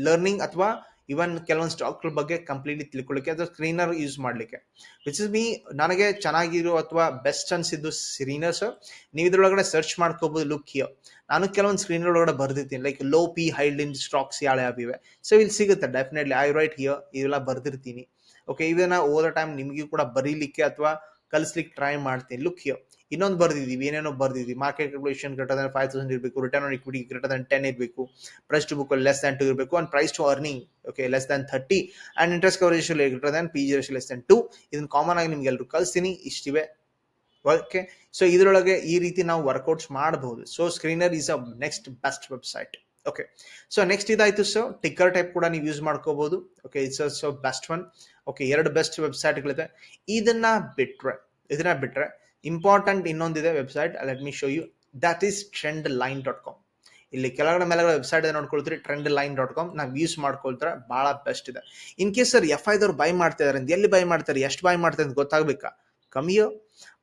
[SPEAKER 1] ಲರ್ನಿಂಗ್ ಅಥವಾ ಇವನ್ ಕೆಲವೊಂದು ಸ್ಟಾಕ್ಗಳ ಬಗ್ಗೆ ಕಂಪ್ಲೀಟ್ಲಿ ತಿಳ್ಕೊಳ್ಳಿಕ್ಕೆ ಅಥವಾ ಸ್ಕ್ರೀನರ್ ಯೂಸ್ ಮಾಡಲಿಕ್ಕೆ. ವಿಚ್ ಇಸ್ ಮೀ ನನಗೆ ಚೆನ್ನಾಗಿರೋ ಅಥವಾ ಬೆಸ್ಟ್ ಅನ್ಸಿದ್ದು ಸ್ಕ್ರೀನರ್ ಸರ್ ನೀವು ಇದ್ರೊಳಗಡೆ ಸರ್ಚ್ ಮಾಡ್ಕೋಬಹುದು ಲುಕ್ ಹಿಯರ್ ನಾನು ಕೆಲವೊಂದು ಸ್ಕ್ರೀನ್ ಒಳಗಡೆ ಬರ್ದಿರ್ತೀನಿ like low P yield stocks ಯಾಳೆ ಯಾವಿವೆ ಸೊ ಇಲ್ಲಿ ಸಿಗುತ್ತೆ ಡೆಫಿನೆಟ್ಲಿ ಐ ರೈಟ್ ಹಿಯರ್ ಇವೆಲ್ಲ ಬರ್ದಿರ್ತೀನಿ. ಓಕೆ ಇದನ್ನ ಓದೋ ಟೈಮ್ ನಿಮಗೂ ಕೂಡ ಬರೀಲಿಕ್ಕೆ ಅಥವಾ ಕಲಿಸ್ಲಿಕ್ಕೆ ಟ್ರೈ ಮಾಡ್ತೀನಿ. ಲುಕ್ ಹಿಯರ್ ಇನ್ನೊಂದು ಬರ್ದಿದ್ದೀವಿ, ಏನೇನೋ ಬರ್ದಿದ್ದೀವಿ. Market calculation greater than five thousand ಇರಬೇಕು return on equity greater than ten ಇರಬೇಕು price to book less than two ಇರಬೇಕು and price to earning okay less than thirty and interest coverage greater than P G less than two ಇದನ್ನ common ಆಗಿ ನಿಮ್ಗೆ ಎಲ್ಲರೂ ಕಲಿಸ್ತೀನಿ ಇಷ್ಟಿವೆ. Okay so ಇದರೊಳಗೆ ಈ ರೀತಿ ನಾವು ವರ್ಕೌಟ್ಸ್ ಮಾಡಬಹುದು so screener is a next best website okay so next ಇದಾಯಿತು ಸೊ ಟಿಕ್ಕರ್ ಟೈಪ್ ಕೂಡ ನೀವು ಯೂಸ್ ಮಾಡ್ಕೋಬಹುದು okay it's so best one okay ಎರಡು ಬೆಸ್ಟ್ ವೆಬ್ಸೈಟ್ಗಳಿದೆ ಇದನ್ನ ಬಿಟ್ರೆ ಇದನ್ನ ಬಿಟ್ರೆ ಇಂಪಾರ್ಟೆಂಟ್ ಇನ್ನೊಂದಿದೆ website let me show you that is trend line dot com ಇಲ್ಲಿ ಕೆಳಗಡೆ ಮೇಲೆ ವೆಬ್ಸೈಟ್ ನೋಡ್ಕೊಳ್ತೀರಿ ಟ್ರೆಂಡ್ ಲೈನ್ ಡಾಟ್ ಕಾಮ್ ನಾವು ಯೂಸ್ ಮಾಡ್ಕೊಳ್ತಾರೆ ಬಹಳ ಬೆಸ್ಟ್ ಇದೆ. ಇನ್ ಕೇಸ್ ಸರ್ ಎಫ್ ಐದವ್ರು ಬೈ ಮಾಡ್ತಾ ಇದಾರೆ ಅಂತ, ಎಲ್ಲಿ ಬೈ ಮಾಡ್ತಾರೆ, ಎಷ್ಟು ಬೈ ಮಾಡ್ತಾರೆ ಅಂತ ಗೊತ್ತಾಗಬೇಕಾ? Come here?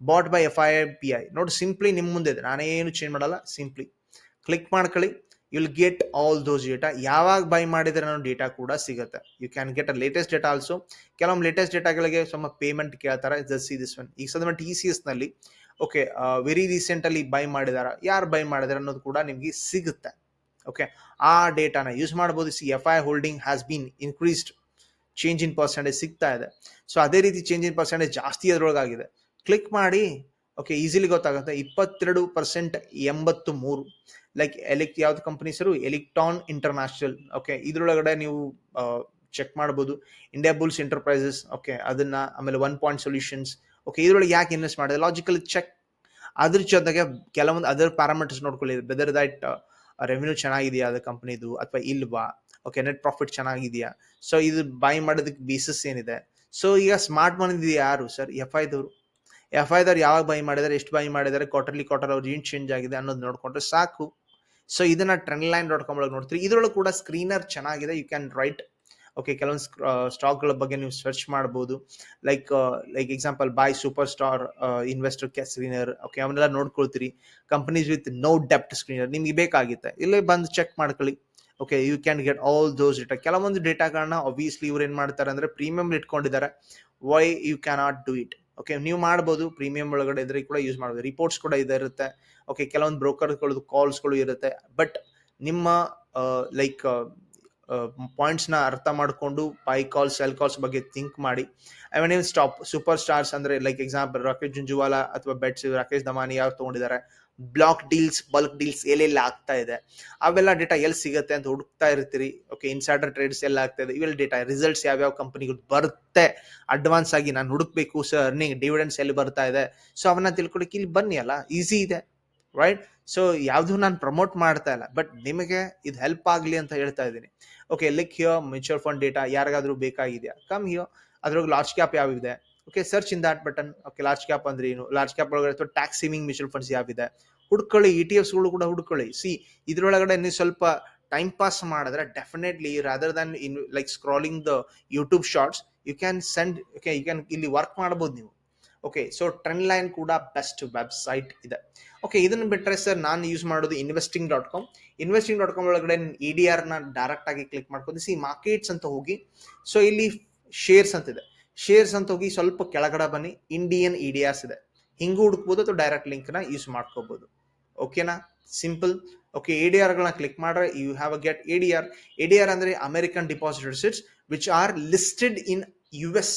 [SPEAKER 1] Bought by F I P I ನೋಡಿ ಸಿಂಪ್ಲಿ ನಿಮ್ಮ ಮುಂದೆ ಇದೆ. ನಾನೇನು ಚೇಂಜ್ ಮಾಡಲ್ಲ ಸಿಂಪ್ಲಿ ಕ್ಲಿಕ್ ಮಾಡ್ಕೊಳ್ಳಿ. Will get all those data ಯಾವಾಗ ಬೈ ಮಾಡಿದ್ರೆ ಅನ್ನೋ ಡೇಟಾ ಕೂಡ ಸಿಗುತ್ತೆ. You can get a latest data also ಕೆಲವೊಮ್ಮೆ ಲೇಟೆಸ್ಟ್ ಡೇಟಾಗಳಿಗೆ ಸ್ವಲ್ಪ ಪೇಮೆಂಟ್ ಕೇಳ್ತಾರೆ. ಜಸ್ಟ್ ಸಿ ದಿಸ್ ಒನ್ ಈಗ ಸದ್ಯ ಟಿ ಸಿ ಎಸ್ನಲ್ಲಿ ಓಕೆ ವೆರಿ ರೀಸೆಂಟಲ್ಲಿ ಬೈ ಮಾಡಿದಾರ? ಯಾರು ಬೈ ಮಾಡಿದಾರೆ ಅನ್ನೋದು ಕೂಡ ನಿಮಗೆ ಸಿಗುತ್ತೆ. ಓಕೆ ಆ ಡೇಟಾನ ಯೂಸ್ ಮಾಡ್ಬೋದು. See F I holding has been increased change in percentage ಸಿಗ್ತಾ ಇದೆ. ಸೊ ಅದೇ ರೀತಿ ಚೇಂಜ್ ಇನ್ ಪರ್ಸೆಂಟೇಜ್ ಜಾಸ್ತಿ ಅದರೊಳಗಾಗಿದೆ. ಕ್ಲಿಕ್ ಮಾಡಿ ಓಕೆ ಈಸಿಲಿ ಗೊತ್ತಾಗುತ್ತೆ. ಇಪ್ಪತ್ತೆರಡು ಪರ್ಸೆಂಟ್ ಎಂಬತ್ತು ಮೂರು ಲೈಕ್ ಎಲೆಕ್ ಯಾವ್ದು ಕಂಪನೀಸ್ ಎಲೆಕ್ಟ್ರಾನ್ ಇಂಟರ್ನ್ಯಾಷನಲ್ ಓಕೆ ಇದ್ರೊಳಗಡೆ ನೀವು ಚೆಕ್ ಮಾಡ್ಬೋದು. ಇಂಡಿಯಾ ಬುಲ್ಸ್ ಎಂಟರ್ಪ್ರೈಸಸ್ ಓಕೆ ಅದನ್ನ ಆಮೇಲೆ ಒನ್ ಪಾಯಿಂಟ್ ಸೊಲ್ಯೂಷನ್ಸ್ ಓಕೆ ಇದ್ರೊಳಗೆ ಯಾಕೆ ಇನ್ವೆಸ್ಟ್ ಮಾಡಿದೆ? ಲಾಜಿಕಲ್ ಚೆಕ್ ಅದ್ರ ಜೊತೆಗೆ ಕೆಲವೊಂದು ಅದರ್ ಪ್ಯಾರಾಮೀಟರ್ಸ್ ನೋಡ್ಕೊಳ್ಳಿ. ಬೆದರ್ ದಟ್ ರೆವೆನ್ಯೂ ಚೆನ್ನಾಗಿದೆಯಾ ಅದು ಕಂಪ್ನಿದು ಅಥವಾ ಇಲ್ವಾ? ಓಕೆ ನೆಟ್ ಪ್ರಾಫಿಟ್ ಚೆನ್ನಾಗಿದೆಯಾ? ಸೊ ಇದು ಬೈ ಮಾಡೋದಕ್ಕೆ ಬೇಸಸ್ ಏನಿದೆ? ಸೊ ಈಗ ಸ್ಮಾರ್ಟ್ ಮನಿ ಯಾರು ಸರ್ ಎಫ್ ಐದವರು ಎಫ್ ಐದವ್ರು ಯಾವಾಗ ಬೈ ಮಾಡಿದ್ದಾರೆ ಎಷ್ಟು ಬೈ ಮಾಡಿದ್ದಾರೆ ಕ್ವಾರ್ಟರ್ಲಿ ಕ್ವಾರ್ಟರ್ ಅವ್ರು ಏನು ಚೇಂಜ್ ಆಗಿದೆ ಅನ್ನೋದು ನೋಡಿಕೊಂಡ್ರೆ ಸಾಕು. ಸೊ ಇದನ್ನ ಟ್ರೆಂಡ್ ಲೈನ್ ಡಾಟ್ ಕಾಮ್ ಒಳಗೆ ನೋಡ್ತೀರಿ. ಇದರೊಳಗೆ ಕೂಡ ಸ್ಕ್ರೀನರ್ ಚೆನ್ನಾಗಿದೆ. ಯು ಕ್ಯಾನ್ ರೈಟ್ ಓಕೆ ಕೆಲವೊಂದು ಸ್ಟಾಕ್ಗಳ ಬಗ್ಗೆ ನೀವು ಸರ್ಚ್ ಮಾಡ್ಬೋದು. Like like example by super star investor ಕ್ಯಾ ಸ್ಕ್ರೀನರ್ ಓಕೆ ಅವನ್ನೆಲ್ಲ ನೋಡ್ಕೊಳ್ತೀರಿ. ಕಂಪನೀಸ್ ವಿತ್ ನೋ ಡೆಪ್ಟ್ ಸ್ಕ್ರೀನರ್ ನಿಮ್ಗೆ ಬೇಕಾಗಿತ್ತೆ. ಇಲ್ಲೇ ಬಂದು ಚೆಕ್ ಮಾಡ್ಕೊಳ್ಳಿ. Okay you can get all those data ಕೆಲವೊಂದು ಡೇಟಾಗಳನ್ನ ಆಬ್ವಿಯಸ್ಲಿ ಇವ್ರು ಏನ್ ಮಾಡ್ತಾರೆ ಅಂದ್ರೆ ಪ್ರೀಮಿಯಂ ಇಟ್ಕೊಂಡಿದ್ದಾರೆ. Why you cannot do it okay ನೀವು ಮಾಡ್ಬೋದು ಪ್ರೀಮಿಯಂ ಒಳಗಡೆ ಇದ್ರೆ ಕೂಡ ಯೂಸ್ ಮಾಡ್ಬೋದು. ರಿಪೋರ್ಟ್ಸ್ ಕೂಡ ಇದೆ ಇರುತ್ತೆ. ಓಕೆ ಕೆಲವೊಂದು ಬ್ರೋಕರ್ಗಳದ್ದು ಕಾಲ್ಸ್ಗಳು ಇರುತ್ತೆ. ಬಟ್ ನಿಮ್ಮ ಲೈಕ್ ಪಾಯಿಂಟ್ಸ್ನ ಅರ್ಥ ಮಾಡಿಕೊಂಡು ಬೈ ಕಾಲ್ ಸೆಲ್ ಕಾಲ್ಸ್ ಬಗ್ಗೆ ಥಿಂಕ್ ಮಾಡಿ. I mean stop super stars ಅಂದ್ರೆ ಲೈಕ್ ಎಕ್ಸಾಂಪಲ್ ರಾಕೇಶ್ ಜುಂಜುವಾಲಾ ಅಥವಾ ಬೆಟ್ಸ್ ರಾಕೇಶ್ ದಮಾನಿ ಯಾರು ತಗೊಂಡಿದ್ದಾರೆ. ಬ್ಲಾಕ್ ಡೀಲ್ಸ್ ಬಲ್ಕ್ ಡೀಲ್ಸ್ ಎಲ್ಲೆಲ್ಲ ಆಗ್ತಾ ಇದೆ? ಅವೆಲ್ಲ ಡೇಟಾ ಎಲ್ಲಿ ಸಿಗುತ್ತೆ ಅಂತ ಹುಡುಕ್ತಾ ಇರ್ತೀರಿ? ಓಕೆ ಇನ್ಸೈಡರ್ ಟ್ರೇಡ್ಸ್ ಎಲ್ಲ ಆಗ್ತಾ ಇದೆ? ಇವೆಲ್ಲ ಡೇಟಾ ರಿಸಲ್ಟ್ಸ್ ಯಾವ್ಯಾವ ಕಂಪನಿಗಳು ಬರುತ್ತೆ? ಅಡ್ವಾನ್ಸ್ ಆಗಿ ನಾನು ಹುಡುಕ್ಬೇಕು ಸರ್ ಅರ್ನಿಂಗ್ ಡಿವಿಡೆನ್ಸ್ ಎಲ್ಲಿ ಬರ್ತಾ ಇದೆ? ಸೊ ಅವನ್ನ ತಿಳ್ಕೊಳಕ್ಕೆ ಇಲ್ಲಿ ಬನ್ನಿ ಅಲ್ಲ ಈಸಿ ಇದೆ ರೈಟ್ ಸೊ ಯಾವುದು ನಾನು ಪ್ರಮೋಟ್ ಮಾಡ್ತಾ ಇಲ್ಲ ಬಟ್ ನಿಮಗೆ ಇದು ಹೆಲ್ಪ್ ಆಗಲಿ ಅಂತ ಹೇಳ್ತಾ ಇದ್ದೀನಿ. Okay look here mutual fund data ಯಾರಿಗಾದ್ರೂ ಬೇಕಾಗಿದೆಯಾ? ಕಮ್ ಹಿಯೋ ಅದ್ರೊಳಗೆ large cap ಯಾವಿದೆ okay search in that button okay large cap ಅಂದ್ರೆ ಏನು? ಲಾರ್ಜ್ ಕ್ಯಾಪ್ ಒಳಗಡೆ ಅಥವಾ ಟ್ಯಾಕ್ಸ್ ಸೇವಿಂಗ್ ಮ್ಯೂಚುವಲ್ ಫಂಡ್ಸ್ ಯಾವಿದೆ ಹುಡ್ಕೊಳ್ಳಿ ಇ ಟಿ ಎಫ್ಸ್ಗಳು ಕೂಡ ಹುಡ್ಕೊಳ್ಳಿ. ಸಿ ಇದ್ರೊಳಗಡೆ ನೀವು ಸ್ವಲ್ಪ ಟೈಮ್ ಪಾಸ್ ಮಾಡಿದ್ರೆ definitely rather than in like scrolling the YouTube shorts you can send okay you can ಇಲ್ಲಿ ವರ್ಕ್ ಮಾಡ್ಬೋದು ನೀವು. ಓಕೆ ಸೊ ಟ್ರೆಂಡ್ ಲೈನ್ ಕೂಡ ಬೆಸ್ಟ್ ವೆಬ್ಸೈಟ್ ಇದೆ. ಓಕೆ ಇದನ್ನು ಬಿಟ್ಟರೆ ಸರ್ ನಾನು ಯೂಸ್ ಮಾಡೋದು investing dot com investing dot com ಒಳಗಡೆ ಇ ಡಿ ಆರ್ನ ಡೈರೆಕ್ಟ್ ಆಗಿ ಕ್ಲಿಕ್ ಮಾಡ್ಕೊಂಡು ಸಿ ಮಾರ್ಕೆಟ್ಸ್ ಅಂತ ಹೋಗಿ ಸೊ ಇಲ್ಲಿ ಶೇರ್ಸ್ ಅಂತಿದೆ ಶೇರ್ಸ್ ಅಂತ ಹೋಗಿ ಸ್ವಲ್ಪ ಕೆಳಗಡೆ ಬನ್ನಿ. ಇಂಡಿಯನ್ ಇಡಿಯಾಸ್ ಇದೆ. ಹಿಂಗೂ ಹುಡುಕ್ಬೋದು ಅಥವಾ ಡೈರೆಕ್ಟ್ ಲಿಂಕ್ನ ಯೂಸ್ ಮಾಡ್ಕೋಬಹುದು ಓಕೆನಾ ಸಿಂಪಲ್ ಓಕೆ ಎ ಡಿ ಆರ್ಗಳನ್ನ ಕ್ಲಿಕ್ ಮಾಡ್ರೆ you have a get A D R A D R ಅಂದ್ರೆ American depository receipts which are listed in U S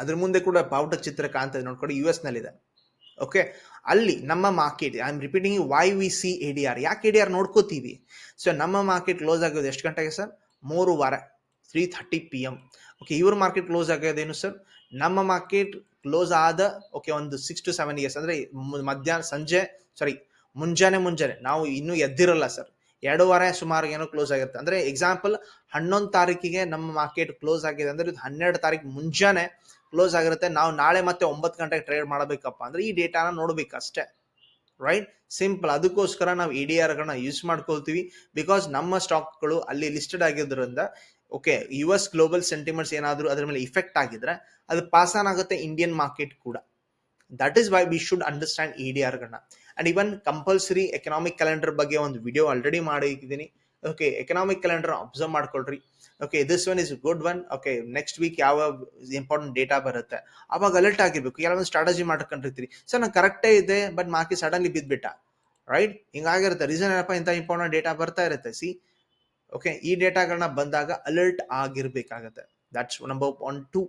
[SPEAKER 1] ಅದ್ರ ಮುಂದೆ ಕೂಡ ಬಾವುಟ ಚಿತ್ರ ಕಾಣ್ತದೆ ನೋಡ್ಕೊಂಡು ಯು ಎಸ್ ನಲ್ಲಿದೆ. ಓಕೆ ಅಲ್ಲಿ ನಮ್ಮ market I am repeating why we see A D R ಯಾಕೆ ಎ ಡಿ ಆರ್ ನೋಡ್ಕೋತೀವಿ? ಸೊ ನಮ್ಮ ಮಾರ್ಕೆಟ್ ಕ್ಲೋಸ್ ಆಗೋದು ಎಷ್ಟು ಗಂಟೆಗೆ ಸರ್? ಮೂರು ವಾರ three thirty P M okay ಇವ್ರ ಮಾರ್ಕೆಟ್ ಕ್ಲೋಸ್ ಆಗೋದೇನು ಸರ್ ನಮ್ಮ ಮಾರ್ಕೆಟ್ ಕ್ಲೋಸ್ ಆದ ಓಕೆ ಒಂದು ಸಿಕ್ಸ್ ಟು ಸೆವೆನ್ ಇಯರ್ಸ್ ಅಂದರೆ ಮಧ್ಯಾಹ್ನ, ಸಂಜೆ ಸಾರಿ ಮುಂಜಾನೆ ಮುಂಜಾನೆ, ನಾವು ಇನ್ನೂ ಎದ್ದಿರಲ್ಲ ಸರ್ ಎರಡು ವಾರ ಸುಮಾರು ಏನೋ ಕ್ಲೋಸ್ ಆಗಿರುತ್ತೆ. ಅಂದರೆ ಎಕ್ಸಾಂಪಲ್ ಹನ್ನೊಂದು ತಾರೀಕಿಗೆ ನಮ್ಮ ಮಾರ್ಕೆಟ್ ಕ್ಲೋಸ್ ಆಗಿದೆ ಅಂದ್ರೆ ಇದು ಹನ್ನೆರಡು ತಾರೀಕು ಮುಂಜಾನೆ ಕ್ಲೋಸ್ ಆಗಿರುತ್ತೆ. ನಾವು ನಾಳೆ ಮತ್ತೆ ಒಂಬತ್ತು ಗಂಟೆಗೆ ಟ್ರೇಡ್ ಮಾಡಬೇಕಪ್ಪ. ಅಂದ್ರೆ ಈ ಡೇಟಾನ ನೋಡ್ಬೇಕು ಅಷ್ಟೇ. ರೈಟ್ ಸಿಂಪಲ್ ಅದಕ್ಕೋಸ್ಕರ ನಾವು ಇ ಡಿ ಆರ್ಗಳನ್ನ ಯೂಸ್ ಮಾಡ್ಕೊಳ್ತೀವಿ. ಬಿಕಾಸ್ ನಮ್ಮ ಸ್ಟಾಕ್ಗಳು ಅಲ್ಲಿ ಲಿಸ್ಟೆಡ್ ಆಗಿರೋದ್ರಿಂದ okay U S global sentiments ಏನಾದರೂ ಅದ್ರ ಮೇಲೆ ಇಫೆಕ್ಟ್ ಆಗಿದ್ರೆ ಅದು ಪಾಸ್ ಆನ್ ಆಗುತ್ತೆ ಇಂಡಿಯನ್ ಮಾರ್ಕೆಟ್ ಕೂಡ. That is why we should understand E D ಆರ್ಗಳನ್ನ and even compulsory economic calendar ಬಗ್ಗೆ ಒಂದು ವಿಡಿಯೋ ಆಲ್ರೆಡಿ ಮಾಡಿದ್ದೀನಿ. ಓಕೆ ಎಕನಾಮಿಕ್ ಕ್ಯಾಲೆಂಡರ್ ಅಬ್ಸರ್ವ್ ಮಾಡ್ಕೊಳ್ರಿ. Okay this one is good one okay next week ಯಾವ important data ಬರುತ್ತೆ? ಅವಾಗ alert ಆಗಿರ್ಬೇಕು. ಕೆಲವೊಂದು strategy ಮಾಡ್ಕೊಂಡಿರ್ತೀರಿ. Sir ನಾನು ಕರೆಕ್ಟೇ ಇದೆ ಬಟ್ ಮಾರ್ಕೆಟ್ ಸಡನ್ಲಿ ಬಿದ್ಬಿಟ್ಟ. ರೈಟ್ ಹಿಂಗಾಗಿರುತ್ತೆ. ರೀಸನ್ ಏನಪ್ಪ ಇಂಥ ಇಂಪಾರ್ಟೆಂಟ್ ಡೇಟಾ ಬರ್ತಾ ಇರುತ್ತೆ? ಸಿ ಓಕೆ ಈ ಡೇಟಾಗಳನ್ನ ಬಂದಾಗ alert ಆಗಿರ್ಬೇಕಾಗತ್ತೆ. That's number one two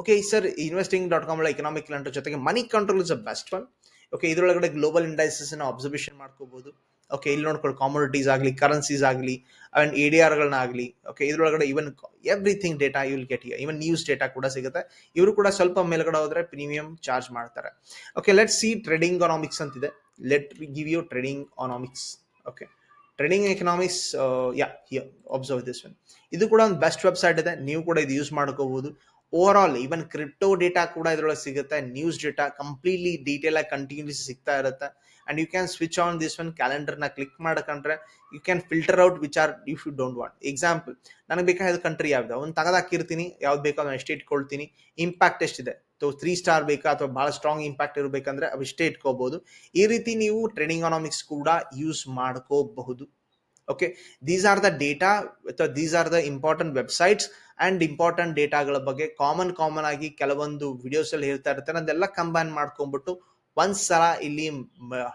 [SPEAKER 1] okay sir investing dot com economic calendar ಜೊತೆಗೆ money control is a best one okay ಇದರೊಳಗಡೆ ಗ್ಲೋಬಲ್ ಇಂಡೈಸಸ್ ಅನ್ನ ಅಬ್ಸರ್ವೇಷನ್ ಮಾಡ್ಕೋಬಹುದು ಓಕೆ ಇಲ್ಲಿ ನೋಡ್ಕೊಳ್ಳಿ ಕಾಮೋಡಿಟೀಸ್ ಆಗಲಿ ಕರೆನ್ಸೀಸ್ ಆಗಲಿ ಅಂಡ್ ಎ ಡಿ ಆರ್ಗಳನ್ನ ಆಗಲಿ. ಓಕೆ ಇದರೊಳಗಡೆ even everything data you will get even news data ಕೂಡ ಸಿಗುತ್ತೆ. ಇವರು ಕೂಡ ಸ್ವಲ್ಪ ಮೇಲ್ಗಡೆ ಹೋದ್ರೆ ಪ್ರೀಮಿಯಂ ಚಾರ್ಜ್ ಮಾಡ್ತಾರೆ. Okay let see trading economics ಅಂತಿದೆ. Let give you trading economics okay trading economics yeah observe this one ಇದು ಕೂಡ ಒಂದು ಬೆಸ್ಟ್ ವೆಬ್ಸೈಟ್ ಇದೆ. ನೀವು ಕೂಡ ಇದು ಯೂಸ್ ಮಾಡ್ಕೋಬಹುದು. Over all even crypto data ಕೂಡ ಇದರೊಳಗೆ ಸಿಗುತ್ತೆ. ನ್ಯೂಸ್ ಡೇಟಾ ಕಂಪ್ಲೀಟ್ಲಿ ಡೀಟೇಲ್ ಆಗಿ ಕಂಟಿನ್ಯೂಸ್ ಸಿಗ್ತಾ ಇರುತ್ತೆ. And you can switch on this one ಕ್ಯಾಲೆಂಡರ್ನ click ಮಾಡ್ಕೊಂಡ್ರೆ you can filter out which are if you don't want example ನನಗೆ ಬೇಕಾದ ಕಂಟ್ರಿ ಯಾವ್ದು? ಒಂದು ತೆಗೆದಾಕಿರ್ತೀನಿ ಯಾವ್ದು ಬೇಕೋ ಎಷ್ಟು ಇಟ್ಕೊಳ್ತೀನಿ ಇಂಪ್ಯಾಕ್ಟ್ ಎಷ್ಟಿದೆ? ತ್ರೀ ಸ್ಟಾರ್ ಬೇಕಾ ಅಥವಾ ಬಹಳ ಸ್ಟ್ರಾಂಗ್ ಇಂಪ್ಯಾಕ್ಟ್ ಇರಬೇಕಂದ್ರೆ ಅವಿಷ್ಟೇ ಇಟ್ಕೋಬಹುದು ಈ ರೀತಿ ನೀವು ಟ್ರೇಡಿಂಗ್ ಅನಾಮಿಕ್ಸ್ ಕೂಡ ಯೂಸ್ ಮಾಡ್ಕೋಬಹುದು. Okay these are the data ಅಥವಾ these are the important websites and important ಡೇಟಾಗಳ ಬಗ್ಗೆ ಕಾಮನ್ ಕಾಮನ್ ಆಗಿ ಕೆಲವೊಂದು ವಿಡಿಯೋಸ್ ಅಲ್ಲಿ ಹೇಳ್ತಾ ಇರ್ತಾರೆ. ಅದೆಲ್ಲ ಕಂಬೈನ್ ಮಾಡ್ಕೊಂಡ್ಬಿಟ್ಟು ಒಂದ್ಸಲ ಇಲ್ಲಿ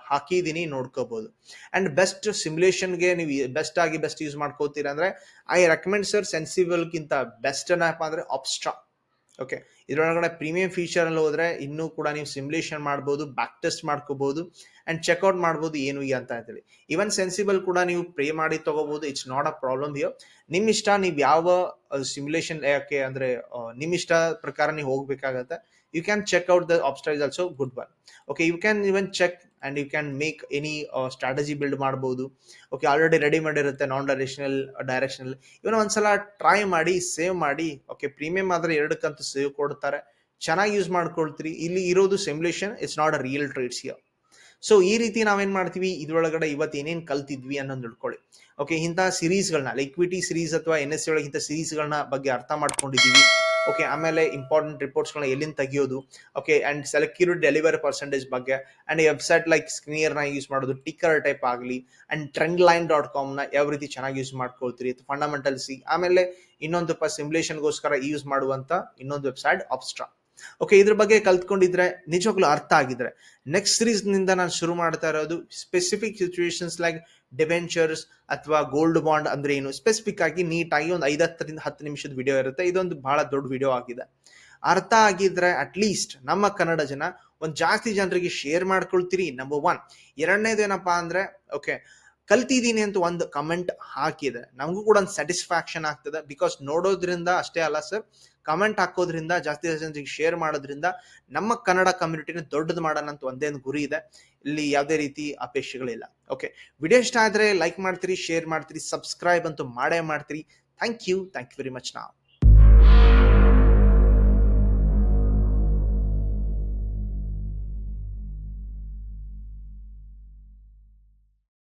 [SPEAKER 1] ಹಾಕಿದೀನಿ ನೋಡ್ಕೋಬಹುದು ಅಂಡ್ ಬೆಸ್ಟ್ ಸಿಮ್ಯುಲೇಷನ್ಗೆ ನೀವು ಬೆಸ್ಟ್ ಆಗಿ ಬೆಸ್ಟ್ ಯೂಸ್ ಮಾಡ್ಕೋತೀರಾ ಅಂದ್ರೆ ಐ ರೆಕಮೆಂಡ್ ಸರ್ ಸೆನ್ಸಿಬಲ್ಗಿಂತ ಬೆಸ್ಟ್ ಏನಪ್ಪ ಅಂದ್ರೆ ಆಪ್ಸ್ಟ್ರಾ ಓಕೆ ಇದರೊಳಗಡೆ ಪ್ರೀಮಿಯಂ ಫೀಚರ್ ಅಲ್ಲಿ ಹೋದ್ರೆ ಇನ್ನೂ ಕೂಡ ನೀವು ಸಿಮ್ಯುಲೇಷನ್ ಮಾಡ್ಬೋದು ಬ್ಯಾಕ್ ಟೆಸ್ಟ್ ಮಾಡ್ಕೋಬಹುದು ಅಂಡ್ ಚೆಕ್ಔಟ್ ಮಾಡ್ಬೋದು ಏನು ಈ ಅಂತ ಹೇಳಿ ಇವನ್ ಸೆನ್ಸಿಬಲ್ ಕೂಡ ನೀವು ಪ್ರೇ ಮಾಡಿ ತಗೋಬಹುದು it's not a problem here ನಿಮ್ಮ ಇಷ್ಟ, ನೀವು ಯಾವ ಸಿಮ್ಯುಲೇಷನ್ ಯಾಕೆ ಅಂದ್ರೆ ನಿಮ್ಮ ನಿಮ್ ಇಷ್ಟ ಪ್ರಕಾರ ನೀವು ಹೋಗ್ಬೇಕಾಗತ್ತೆ. You can check out the Opstra is also good one okay you can even check and you can make any strategy build ಮಾಡ್ಬೋದು. ಓಕೆ ಆಲ್ರೆಡಿ ರೆಡಿ ಮಾಡಿರುತ್ತೆ ನಾನ್ ಡೈರೆಕ್ಷನಲ್ ಡೈರೆಕ್ಷನಲ್ ಇವನ್ ಒಂದ್ಸಲ ಟ್ರೈ ಮಾಡಿ ಸೇವ್ ಮಾಡಿ okay premium ಆದ್ರೆ ಎರಡಕ್ಕಂತೂ save ಕೊಡ್ತಾರೆ. ಚೆನ್ನಾಗಿ use ಮಾಡ್ಕೊಳ್ತೀರಿ. ಇಲ್ಲಿ ಇರೋದು simulation it's not a real trades here so ಈ ರೀತಿ ನಾವೇನ್ ಮಾಡ್ತೀವಿ? ಇದ್ರೊಳಗಡೆ ಇವತ್ತು ಏನೇನು ಕಲ್ತಿದ್ವಿ ಅನ್ನೋದು ತಿಳ್ಕೊಳ್ಳಿ. ಓಕೆ ಇಂಥ ಸಿರೀಸ್ಗಳನ್ನ ಲೈಕ್ವಿಟಿ ಸಿರೀಸ್ ಅಥವಾ ಎನ್ ಎಸ್ ಸಿ ಒಳಗೆ ಇಂಥ ಸಿರೀಸ್ಗಳನ್ನ ಬಗ್ಗೆ ಅರ್ಥ ಮಾಡ್ಕೊಂಡಿದ್ದೀವಿ. ಓಕೆ ಆಮೇಲೆ ಇಂಪಾರ್ಟೆಂಟ್ ರಿಪೋರ್ಟ್ಸ್ಗಳನ್ನ ಎಲ್ಲಿಂದ ತೆಗಿಯೋದು? Okay and securities delivery percentage ಬಗ್ಗೆ. ಅಂಡ್ ವೆಬ್ಸೈಟ್ ಲೈಕ್ ಸ್ಕ್ರೀನಿಯರ್ನ ಯೂಸ್ ಮಾಡೋದು ಟಿಕ್ಕರ್ ಟೈಪ್ ಆಗಲಿ ಅಂಡ್ ಟ್ರೆಂಡ್ ಲೈನ್ ಡಾಟ್ ಕಾಮ್ನ ಯಾವ ರೀತಿ ಚೆನ್ನಾಗಿ ಯೂಸ್ ಮಾಡ್ಕೊಳ್ತೀರಿ? ಫಂಡಮೆಂಟಲ್ಸಿ ಆಮೇಲೆ ಇನ್ನೊಂದು ಸಿಮ್ಯುಲೇಷನ್ಗೋಸ್ಕರ ಯೂಸ್ ಮಾಡುವಂತ ಇನ್ನೊಂದು ವೆಬ್ಸೈಟ್ ಆಪ್ಸ್ಟ್ರಾ ಓಕೆ ಇದ್ರ ಬಗ್ಗೆ ಕಲ್ತ್ಕೊಂಡಿದ್ರೆ ನಿಜವಾಗ್ಲೂ ಅರ್ಥ ಆಗಿದ್ರೆ ನೆಕ್ಸ್ಟ್ ಸೀರೀಸ್ನಿಂದ ನಾನು ಶುರು ಮಾಡ್ತಾ ಇರೋದು ಸ್ಪೆಸಿಫಿಕ್ ಸಿಚುವೇಶನ್ಸ್ ಲೈಕ್ ಡಿವೆಂಚರ್ಸ್ ಅಥವಾ ಗೋಲ್ಡ್ ಬಾಂಡ್ ಅಂದ್ರೆ ಏನು? ಸ್ಪೆಸಿಫಿಕ್ ಆಗಿ ನೀಟಾಗಿ ಒಂದು ಐದತ್ತರಿಂದ ಹತ್ತು ನಿಮಿಷದ ವಿಡಿಯೋ ಇರುತ್ತೆ. ಇದೊಂದು ಬಹಳ ದೊಡ್ಡ ವಿಡಿಯೋ ಆಗಿದೆ. ಅರ್ಥ ಆಗಿದ್ರೆ ಅಟ್ಲೀಸ್ಟ್ ನಮ್ಮ ಕನ್ನಡ ಜನ ಒಂದು ಜಾಸ್ತಿ ಜನರಿಗೆ ಶೇರ್ ಮಾಡ್ಕೊಳ್ತೀರಿ. ನಂಬರ್ ಒನ್ ಎರಡನೇದು ಏನಪ್ಪಾ ಅಂದ್ರೆ ಓಕೆ ಕಲ್ತಿದ್ದೀನಿ ಅಂತ ಒಂದು ಕಮೆಂಟ್ ಹಾಕಿದೆ. ನಮಗೂ ಕೂಡ ಒಂದು ಸ್ಯಾಟಿಸ್ಫ್ಯಾಕ್ಷನ್ ಆಗ್ತದೆ ಬಿಕಾಸ್ ನೋಡೋದ್ರಿಂದ ಅಷ್ಟೇ ಅಲ್ಲ ಸರ್ ಕಮೆಂಟ್ ಹಾಕೋದ್ರಿಂದ, ಜಾಸ್ತಿ ಜನರಿಗೆ ಶೇರ್ ಮಾಡೋದ್ರಿಂದ ನಮ್ಮ ಕನ್ನಡ ಕಮ್ಯುನಿಟಿನ ದೊಡ್ಡದು ಮಾಡೋಣ ಅಂತ ಒಂದೇ ಒಂದು ಗುರಿ ಇದೆ. ಇಲ್ಲಿ ಯಾವುದೇ ರೀತಿ ಅಪೇಕ್ಷೆಗಳಿಲ್ಲ. ಓಕೆ ವಿಡಿಯೋ ಇಷ್ಟ ಆದರೆ ಲೈಕ್ ಮಾಡ್ತೀರಿ ಶೇರ್ ಮಾಡ್ತೀರಿ ಸಬ್ಸ್ಕ್ರೈಬ್ ಅಂತೂ ಮಾಡೇ ಮಾಡ್ತೀರಿ. Thank you thank you very much ನಾವು